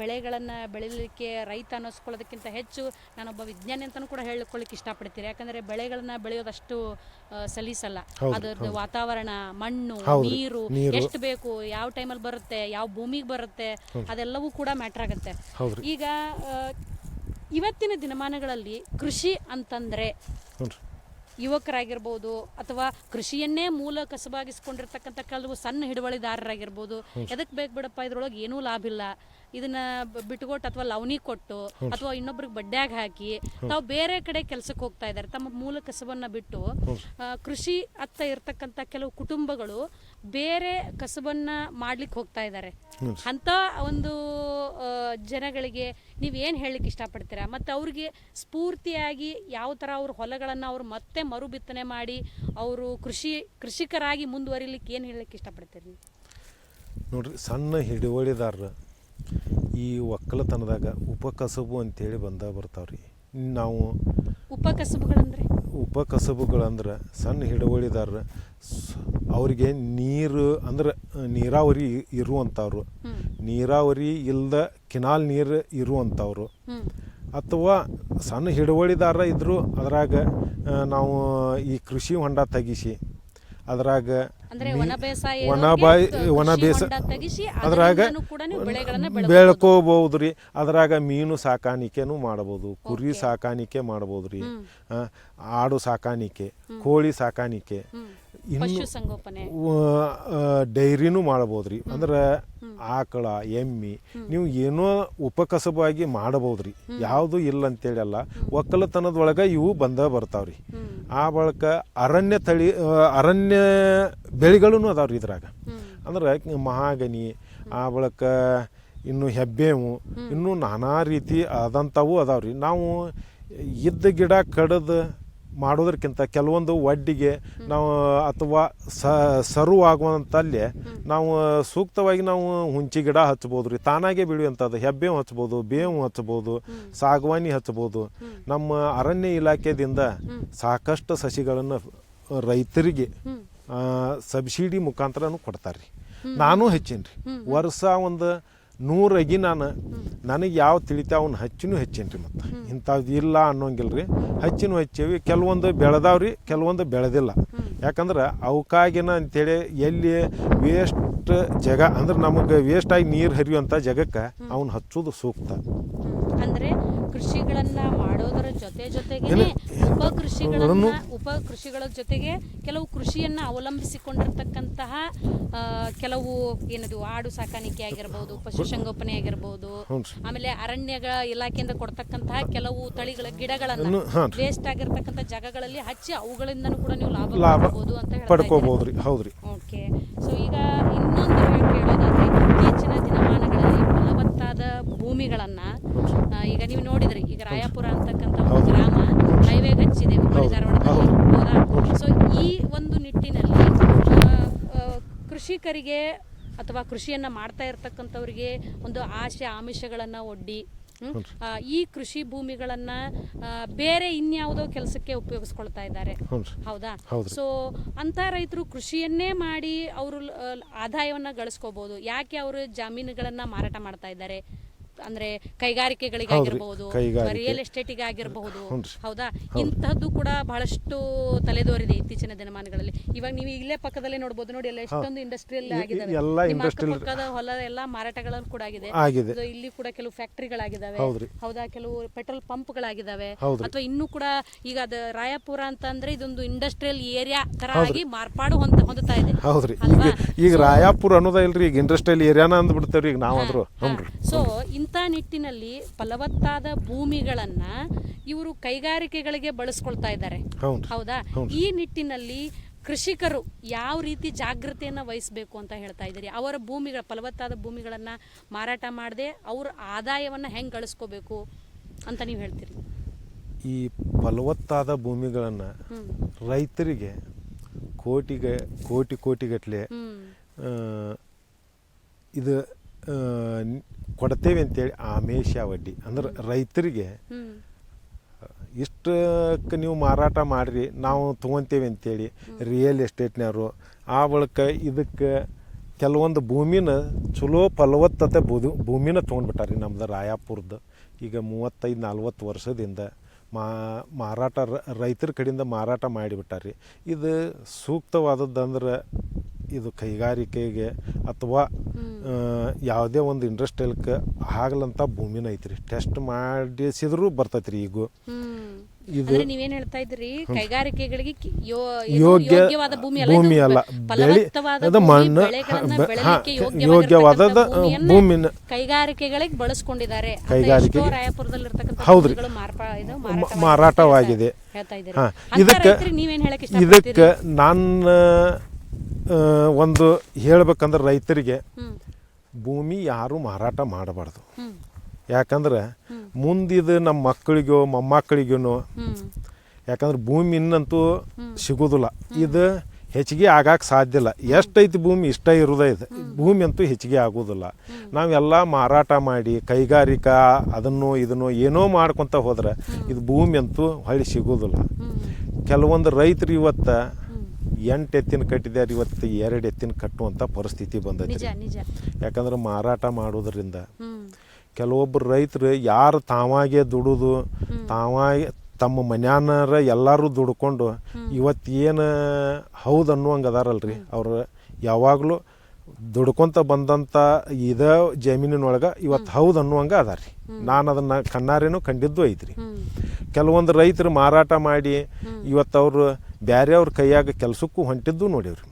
Speaker 1: ಬೆಳೆಗಳನ್ನು ಬೆಳಿಲಿಕ್ಕೆ ರೈತ ಅನ್ನಿಸ್ಕೊಳ್ಳೋದಕ್ಕಿಂತ ಹೆಚ್ಚು ನಾನೊಬ್ಬ ವಿಜ್ಞಾನಿ ಅಂತಾನೂ ಕೂಡ ಹೇಳ್ಕೊಳ್ಳಿಕ್ಕೆ ಇಷ್ಟಪಡ್ತೀರಿ ಯಾಕಂದ್ರೆ ಬೆಳೆಗಳನ್ನ ಬೆಳೆಯೋದಷ್ಟು ಸಲೀಸಲ್ಲ. ಅದರದ್ದು ವಾತಾವರಣ ಮಣ್ಣು ನೀರು. ಎಷ್ಟು ಬೇಕು ಯಾವ ಟೈಮಲ್ಲಿ ಬರುತ್ತೆ ಯಾವ ಭೂಮಿಗೆ ಬರುತ್ತೆ ಅದೆಲ್ಲವೂ ಕೂಡ ಮ್ಯಾಟ್ರ್ ಆಗುತ್ತೆ. ಈಗ ಇವತ್ತಿನ ದಿನಮಾನಗಳಲ್ಲಿ ಕೃಷಿ ಅಂತಂದ್ರೆ ಯುವಕರಾಗಿರ್ಬೋದು ಅಥವಾ ಕೃಷಿಯನ್ನೇ ಮೂಲ ಕಸಬಾಗಿಸ್ಕೊಂಡಿರ್ತಕ್ಕಂಥ ಕೆಲವು ಸಣ್ಣ ಹಿಡುವಳಿದಾರರಾಗಿರ್ಬೋದು. ಎದಕ್ಕೆ ಬೇಕು ಬಿಡಪ್ಪ? ಇದ್ರೊಳಗೆ ಏನೂ ಲಾಭ ಇಲ್ಲ. ಇದನ್ನ ಬಿಟ್ಕೊಟ್ಟು ಅಥವಾ ಲವಣಿ ಕೊಟ್ಟು ಅಥವಾ ಇನ್ನೊಬ್ರಿಗೆ ಬಡ್ಡ್ಯಾಗ ಹಾಕಿ ತಾವು ಬೇರೆ ಕಡೆ ಕೆಲಸಕ್ಕೆ ಹೋಗ್ತಾ ಇದ್ದಾರೆ ತಮ್ಮ ಮೂಲ ಕಸಬನ್ನ ಬಿಟ್ಟು ಕೃಷಿ ಅತ್ತ ಇರತಕ್ಕಂತ ಕೆಲವು ಕುಟುಂಬಗಳು ಬೇರೆ ಕಸಬನ್ನ ಮಾಡ್ಲಿಕ್ಕೆ ಹೋಗ್ತಾ ಇದ್ದಾರೆ ಅಂತ ಒಂದು ಜನಗಳಿಗೆ ನೀವು ಏನು ಹೇಳಲಿಕ್ಕೆ ಇಷ್ಟಪಡ್ತೀರಾ? ಮತ್ತು ಅವ್ರಿಗೆ ಸ್ಫೂರ್ತಿಯಾಗಿ ಯಾವ ಥರ ಅವ್ರ ಹೊಲಗಳನ್ನು ಅವ್ರು ಮತ್ತೆ ಮರು ಬಿತ್ತನೆ ಮಾಡಿ ಅವರು ಕೃಷಿ ಕೃಷಿಕರಾಗಿ ಮುಂದುವರಿಲಿಕ್ಕೆ ಏನು ಹೇಳಲಿಕ್ಕೆ ಇಷ್ಟಪಡ್ತೀರಿ?
Speaker 2: ನೋಡ್ರಿ ಸಣ್ಣ ಹಿಡುವಳಿದಾರರು ಈ ಒಕ್ಕಲತನದಾಗ ಉಪಕಸಬು ಅಂತೇಳಿ ಬಂದ ಬರ್ತಾವ್ರಿ. ನಾವು
Speaker 1: ಉಪಕಸಬುಗಳಂದ್ರೆ?
Speaker 2: ಉಪಕಸಬುಗಳಂದ್ರೆ ಸಣ್ಣ ಹಿಡುವಳಿದಾರರು ಅವರಿಗೆ ಅವ್ರಿಗೆ ನೀರು ಅಂದ್ರೆ ನೀರಾವರಿ ಇರುವಂಥವ್ರು ನೀರಾವರಿ ಇಲ್ದ ಕಿನಾಲ್ ನೀರು ಇರುವಂಥವ್ರು ಅಥವಾ ಸಣ್ಣ ಹಿಡುವಳಿದಾರ ಇದ್ರು ಅದ್ರಾಗ ನಾವು ಈ ಕೃಷಿ ಹೊಂಡ ತೆಗಿಸಿ ಅದ್ರಾಗ
Speaker 1: ಅಂದ್ರೆ ಒಣ ಬೇಸಾಯ
Speaker 2: ಒಣ ಬಾಯಿ ಒಣ ಬೇಸ
Speaker 1: ತೆಗಿಸಿ
Speaker 2: ಅದ್ರಾಗ. ಬೆಳ್ಕೋಬಹುದು ರೀ. ಅದ್ರಾಗ ಮೀನು ಸಾಕಾಣಿಕೆನೂ ಮಾಡಬಹುದು ಕುರಿ ಸಾಕಾಣಿಕೆ ಮಾಡಬಹುದು ರೀ. ಆಡು ಸಾಕಾಣಿಕೆ ಕೋಳಿ ಸಾಕಾಣಿಕೆ ಇನ್ನು
Speaker 1: ಸಂಗೋಪನೆ
Speaker 2: ಡೈರಿನೂ ಮಾಡಬಹುದು ರೀ ಅಂದ್ರೆ ಆಕಳ ಎಮ್ಮಿ ನೀವು ಏನೋ ಉಪಕಸಬಾಗಿ ಮಾಡಬಹುದ್ರಿ ಯಾವುದು ಇಲ್ಲ ಅಂತೇಳಿ ಅಲ್ಲ ಒಕ್ಕಲತನದೊಳಗೆ ಇವು ಬಂದ ಬರ್ತಾವ್ರಿ. ಆ ಬಳಿಕ ಅರಣ್ಯ ತಳಿ ಅರಣ್ಯ ಬೆಳೆಗಳೂ ಅದಾವ್ರಿ ಇದ್ರಾಗ. ಅಂದ್ರೆ ಮಹಾಗನಿ ಆ ಬಳಿಕ ಇನ್ನು ಹೆಬ್ಬೇವು ಇನ್ನೂ ನಾನಾ ರೀತಿ ಆದಂಥವು ಅದಾವ್ರಿ. ನಾವು ಇದ್ದ ಗಿಡ ಕಡ್ದು ಮಾಡೋದಕ್ಕಿಂತ ಕೆಲವೊಂದು ಒಡ್ಡಿಗೆ ನಾವು ಅಥವಾ ಸ ಸರು ಆಗುವಂತಲ್ಲಿ ನಾವು ಸೂಕ್ತವಾಗಿ ನಾವು ಹುಂಚಿ ಗಿಡ ಹಚ್ಬೋದು ರೀ. ತಾನಾಗೆ ಬೆಳೆಯುವಂಥದ್ದು. ಹೆಬ್ಬೇವು ಹಚ್ಬೋದು ಬೇವು ಹಚ್ಬೋದು ಸಾಗವಾನಿ ಹಚ್ಬೋದು. ನಮ್ಮ ಅರಣ್ಯ ಇಲಾಖೆದಿಂದ ಸಾಕಷ್ಟು ಸಸಿಗಳನ್ನು ರೈತರಿಗೆ ಸಬ್ಸಿಡಿ ಮುಖಾಂತರನೂ ಕೊಡ್ತಾರೆ ರೀ. ನಾನು ಹೆಚ್ಚಿನ ರೀ ವರ್ಷ ಒಂದು ನೂರಗಿ ನಾನು ನನಗೆ ಯಾವ ತಿಳಿತೆ ಅವ್ನು ಹಚ್ಚಿನೂ ಹೆಚ್ಚೇನು ರೀ ಮತ್ತು. ಇಂಥದ್ದು ಇಲ್ಲ ಅನ್ನೋಂಗಿಲ್ಲ ರೀ ಹಚ್ಚಿನೂ ಹಚ್ಚೇವಿ, ಕೆಲವೊಂದು ಬೆಳೆದಾವ್ರಿ, ಕೆಲವೊಂದು ಬೆಳೆದಿಲ್ಲ. ಯಾಕಂದ್ರೆ ಅವಕ್ಕಾಗಿನ ಅಂಥೇಳಿ ಎಲ್ಲಿ ವೇಸ್ಟ್ ಜಗ, ಅಂದ್ರೆ ನಮಗೆ ವೇಸ್ಟಾಗಿ ನೀರು ಹರಿಯುವಂಥ ಜಗಕ್ಕೆ ಅವ್ನು ಹಚ್ಚೋದು ಸೂಕ್ತ.
Speaker 1: ಅಂದ್ರೆ ಕೃಷಿಗಳನ್ನ ಮಾಡೋದರ ಜೊತೆ ಜೊತೆಗೆ ಉಪ ಕೃಷಿಗಳನ್ನ ಉಪ ಕೃಷಿಗಳ ಜೊತೆಗೆ ಕೆಲವು ಕೃಷಿಯನ್ನ ಅವಲಂಬಿಸಿಕೊಂಡಿರ್ತಕ್ಕಂತಹ ಕೆಲವು ಏನದು ಆಡು ಸಾಕಾಣಿಕೆ ಆಗಿರ್ಬೋದು ಪಶುಸಂಗೋಪನೆ ಆಗಿರ್ಬೋದು ಆಮೇಲೆ ಅರಣ್ಯಗಳ ಇಲಾಖೆಯಿಂದ ಕೊಡ್ತಕ್ಕಂತಹ ಕೆಲವು ತಳಿಗಳ ಗಿಡಗಳನ್ನ ವೇಸ್ಟ್ ಆಗಿರ್ತಕ್ಕಂಥ ಜಾಗಗಳಲ್ಲಿ ಹಚ್ಚಿ ಅವುಗಳಿಂದನೂ ಕೂಡ ನೀವು ಲಾಭ ಪಡ್ಕೋಬಹುದು ಅಂತ
Speaker 2: ರೀ
Speaker 1: ಓಕೆ ಸೊ ಈಗ ಇನ್ನೊಂದು ದಿನಮಾನಗಳಲ್ಲಿ ಫಲವತ್ತಾದ ಭೂಮಿಗಳನ್ನ ಈಗ ನೀವು ನೋಡಿದ್ರಿ ಈಗ ರಾಯಾಪುರ ಅಂತಕ್ಕಂಥ ಒಂದು ಗ್ರಾಮ ಹೈವೇ ಹಚ್ಚಿದೆ ಹುಬ್ಬಳ್ಳಿ ಧಾರವಾಡದಲ್ಲಿ. ಹೌದಾ. ಸೊ ಈ ಒಂದು ನಿಟ್ಟಿನಲ್ಲಿ ಕೃಷಿಕರಿಗೆ ಅಥವಾ ಕೃಷಿಯನ್ನ ಮಾಡ್ತಾ ಇರ್ತಕ್ಕಂಥವ್ರಿಗೆ ಒಂದು ಆಶೆ ಆಮಿಷಗಳನ್ನ ಒಡ್ಡಿ ಈ ಕೃಷಿ ಭೂಮಿಗಳನ್ನ ಬೇರೆ ಇನ್ಯಾವುದೋ ಕೆಲಸಕ್ಕೆ ಉಪಯೋಗಿಸ್ಕೊಳ್ತಾ ಇದ್ದಾರೆ. ಹೌದಾ. ಸೊ ಅಂತ ರೈತರು ಕೃಷಿಯನ್ನೇ ಮಾಡಿ ಅವರು ಆದಾಯವನ್ನ ಗಳಿಸ್ಕೋಬಹುದು ಯಾಕೆ ಅವರು ಜಾಮೀನುಗಳನ್ನ ಮಾರಾಟ ಮಾಡ್ತಾ ಇದ್ದಾರೆ? ಅಂದ್ರೆ ಕೈಗಾರಿಕೆಗಳಿಗಾಗಿರ್ಬಹುದು
Speaker 2: ಕೈಗಾರಿಕೆ.
Speaker 1: ರಿಯಲ್ ಎಸ್ಟೇಟಿಗೆ ಆಗಿರಬಹುದು
Speaker 2: ಹ್ಞೂನ್ರಿ.
Speaker 1: ಹೌದಾ? ಇಂತಹದ್ದು ಕೂಡ ಬಹಳಷ್ಟು ತಲೆದೋರಿದೆ ಇತ್ತೀಚಿನ ದಿನಮಾನಗಳಲ್ಲಿ. ಇವಾಗ ನೀವು ಇಲ್ಲೇ ಪಕ್ಕದಲ್ಲೇ ನೋಡಬಹುದು ನೋಡಿ ಎಲ್ಲ ಎಷ್ಟೊಂದು ಇಂಡಸ್ಟ್ರಿಯಲ್ ಆಗಿದೆ
Speaker 2: ಎಲ್ಲ
Speaker 1: ನಿಮ್ಮ
Speaker 2: industrial-
Speaker 1: ಅಕ್ಕಪಕ್ಕದ ಹೊಲ ಎಲ್ಲ ಮಾರಾಟಗಳಲ್ಲಿ ಕೂಡ ಆಗಿದೆ.
Speaker 2: ಆಗಿದೆ.
Speaker 1: ಇದು ಇಲ್ಲಿ ಕೂಡ ಕೆಲವು ಫ್ಯಾಕ್ಟರಿಗಳಾಗಿದ್ದಾವೆ
Speaker 2: ಹೌದ್ರಿ.
Speaker 1: ಹೌದಾ? ಕೆಲವು ಪೆಟ್ರೋಲ್ ಪಂಪ್ಗಳಾಗಿದ್ದಾವೆ
Speaker 2: ಹೌದ್ರಿ.
Speaker 1: ಅಥವಾ ಇನ್ನೂ ಕೂಡ ಈಗ ಅದು ರಾಯಪುರ ಅಂತಂದ್ರೆ ಇದೊಂದು ಇಂಡಸ್ಟ್ರಿಯಲ್ ಏರಿಯಾ ತರ ಆಗಿ ಮಾರ್ಪಾಡು ಹೊಂದ ಹೊಂದುತ್ತಾ ಇದೆ.
Speaker 2: ಹೌದ್ರಿ. ಈಗ
Speaker 1: ರಾಯಪುರ
Speaker 2: ಈಗ ರಾಯಾಪುರ ಅನ್ನೋದ ಇಲ್ರಿ ಈಗ ಇಂಡಸ್ಟ್ರಿಯಲ್ ಏರಿಯಾನ ಅಂದ್ಬಿಡ್ತೇವ್ರಿ ಈಗ ನಾವಂದ್ರು. ಹ್ಞೂ
Speaker 1: ಸೊ ಇಂಥ ನಿಟ್ಟಿನಲ್ಲಿ ಫಲವತ್ತಾದ ಭೂಮಿಗಳನ್ನ ಇವರು ಕೈಗಾರಿಕೆಗಳಿಗೆ ಬಳಸ್ಕೊಳ್ತಾ ಇದ್ದಾರೆ. ಹೌದಾ. ಈ ನಿಟ್ಟಿನಲ್ಲಿ ಕೃಷಿಕರು ಯಾವ ರೀತಿ ಜಾಗೃತೆಯನ್ನು ವಹಿಸಬೇಕು ಅಂತ ಹೇಳ್ತಾ ಇದ್ದೀರಿ? ಅವರ ಭೂಮಿಗಳ ಫಲವತ್ತಾದ ಭೂಮಿಗಳನ್ನ ಮಾರಾಟ ಮಾಡದೆ ಅವ್ರ ಆದಾಯವನ್ನ ಹೆಂಗೆ ಗಳಿಸ್ಕೋಬೇಕು ಅಂತ ನೀವು ಹೇಳ್ತೀರಿ?
Speaker 2: ಈ ಫಲವತ್ತಾದ ಭೂಮಿಗಳನ್ನು ರೈತರಿಗೆ ಕೋಟಿಗೆ ಕೋಟಿ ಕೋಟಿಗಟ್ಟಲೆ ಇದು ಕೊಡ್ತೇವೆ ಅಂತೇಳಿ ಆಮೇಶ ವಡ್ಡಿ. ಅಂದ್ರೆ ರೈತರಿಗೆ ಇಷ್ಟಕ್ಕೆ ನೀವು ಮಾರಾಟ ಮಾಡಿರಿ ನಾವು ತೊಗೊತೇವೆ ಅಂತೇಳಿ ರಿಯಲ್ ಎಸ್ಟೇಟ್ನವರು ಆ ಬಳಿಕ ಇದಕ್ಕೆ ಕೆಲವೊಂದು ಭೂಮಿನ ಚಲೋ ಫಲವತ್ತತೆ ಬೂದು ಭೂಮಿನ ತೊಗೊಂಡ್ಬಿಟ್ಟಾರಿ ನಮ್ದು ರಾಯಾಪುರದ್ದು ಈಗ ಮೂವತ್ತೈದು ನಲ್ವತ್ತು ವರ್ಷದಿಂದ ಮಾ ಮಾರಾಟ ರ- ರೈತರ ಕಡೆಯಿಂದ ಮಾರಾಟ ಮಾಡಿಬಿಟ್ಟಾರಿ ಇದು ಸೂಕ್ತವಾದದ್ದಂದ್ರೆ ಇದು ಕೈಗಾರಿಕೆಗೆ ಅಥವಾ ಯಾವುದೇ ಒಂದು ಇಂಡಸ್ಟ್ರಿಯಲ್ಗೆ ಆಗಲಂತ ಭೂಮಿನ ಐತ್ರಿ. ಟೆಸ್ಟ್ ಮಾಡಿಸಿದ್ರು ಬರ್ತೈತ್ರಿ ಈಗ. ಇದು
Speaker 1: ನೀವೇನ್ ಹೇಳ್ತಾ ಇದ್ರಿ ಕೈಗಾರಿಕೆಗಳಿಗೆ ಯೋಗ್ಯವಾದ ಭೂಮಿ ಅಲ್ಲ
Speaker 2: ಬೆಳಿ ಮಣ್ಣು ಯೋಗ್ಯವಾದ ಭೂಮಿನ
Speaker 1: ಕೈಗಾರಿಕೆಗಳಿಗೆ ಬಳಸ್ಕೊಂಡಿದ್ದಾರೆ. ಕೈಗಾರಿಕೆ
Speaker 2: ಹೌದ್ರಿ.
Speaker 1: ಮಾರಾಟವಾಗಿದೆ.
Speaker 2: ಇದಕ್ಕೆ ಇದಕ್ಕೆ ನನ್ನ ಆ, ಒಂದು ಹೇಳ್ಬೇಕಂದ್ರೆ ರೈತರಿಗೆ ಭೂಮಿ ಯಾರು ಮಾರಾಟ ಮಾಡಬಾರ್ದು. ಯಾಕಂದ್ರೆ ಮುಂದಿದು ನಮ್ಮ ಮಕ್ಕಳಿಗೋ ಮೊಮ್ಮಕ್ಕಳಿಗೂ ಯಾಕಂದ್ರೆ ಭೂಮಿ ಇನ್ನಂತೂ ಸಿಗೋದಿಲ್ಲ. ಇದು ಹೆಚ್ಚಿಗೆ ಆಗಕ್ಕೆ ಸಾಧ್ಯ ಇಲ್ಲ. ಎಷ್ಟೈತಿ ಭೂಮಿ ಇಷ್ಟ ಇರೋದೇ ಇದೆ. ಭೂಮಿ ಅಂತೂ ಹೆಚ್ಚಿಗೆ ಆಗೋದಿಲ್ಲ. ನಾವೆಲ್ಲ ಮಾರಾಟ ಮಾಡಿ ಕೈಗಾರಿಕಾ ಅದನ್ನು ಇದನ್ನು ಏನೋ ಮಾಡ್ಕೊತ ಹೋದ್ರೆ ಇದು ಭೂಮಿ ಅಂತೂ ಹೊಳ್ಳಿ ಸಿಗೋದಿಲ್ಲ. ಕೆಲವೊಂದು ರೈತರು ಇವತ್ತು ಎಂಟು ಎತ್ತಿನ ಕಟ್ಟಿದ್ದಾರೆ ಇವತ್ತು ಎರಡು ಎತ್ತಿನ ಕಟ್ಟುವಂಥ ಪರಿಸ್ಥಿತಿ ಬಂದೈತಿ ಯಾಕಂದ್ರೆ ಮಾರಾಟ ಮಾಡೋದ್ರಿಂದ
Speaker 1: ಕೆಲವೊಬ್ರು
Speaker 2: ಕೆಲವೊಬ್ಬರು ರೈತರು ಯಾರು ತಾವಾಗೆ ದುಡಿದು ತಾವಾಗೆ ತಮ್ಮ ಮನ್ಯಾನರ ಎಲ್ಲರೂ ದುಡ್ಕೊಂಡು ಇವತ್ತು ಏನು ಹೌದು ಅನ್ನುವಂಗೆ ಅದಾರಲ್ರಿ. ಅವ್ರು ಯಾವಾಗಲೂ ದುಡ್ಕೊಂತ ಬಂದಂಥ ಇದ ಜಮೀನಿನೊಳಗೆ ಇವತ್ತು ಹೌದು ಅನ್ನುವಂಗೆ ಅದಾರ ರೀ ನಾನು ಅದನ್ನು ಕಣ್ಣಾರೇನು ಕಂಡಿದ್ದು ಐತ್ರಿ. ಕೆಲವೊಂದು ರೈತರು ಮಾರಾಟ ಮಾಡಿ ಇವತ್ತು ಅವರು ಬೇರೆಯವ್ರ ಕೈಯಾಗ ಕೆಲಸಕ್ಕೂ ಹೊಂಟಿದ್ದು ನೋಡೀವ್ರಿ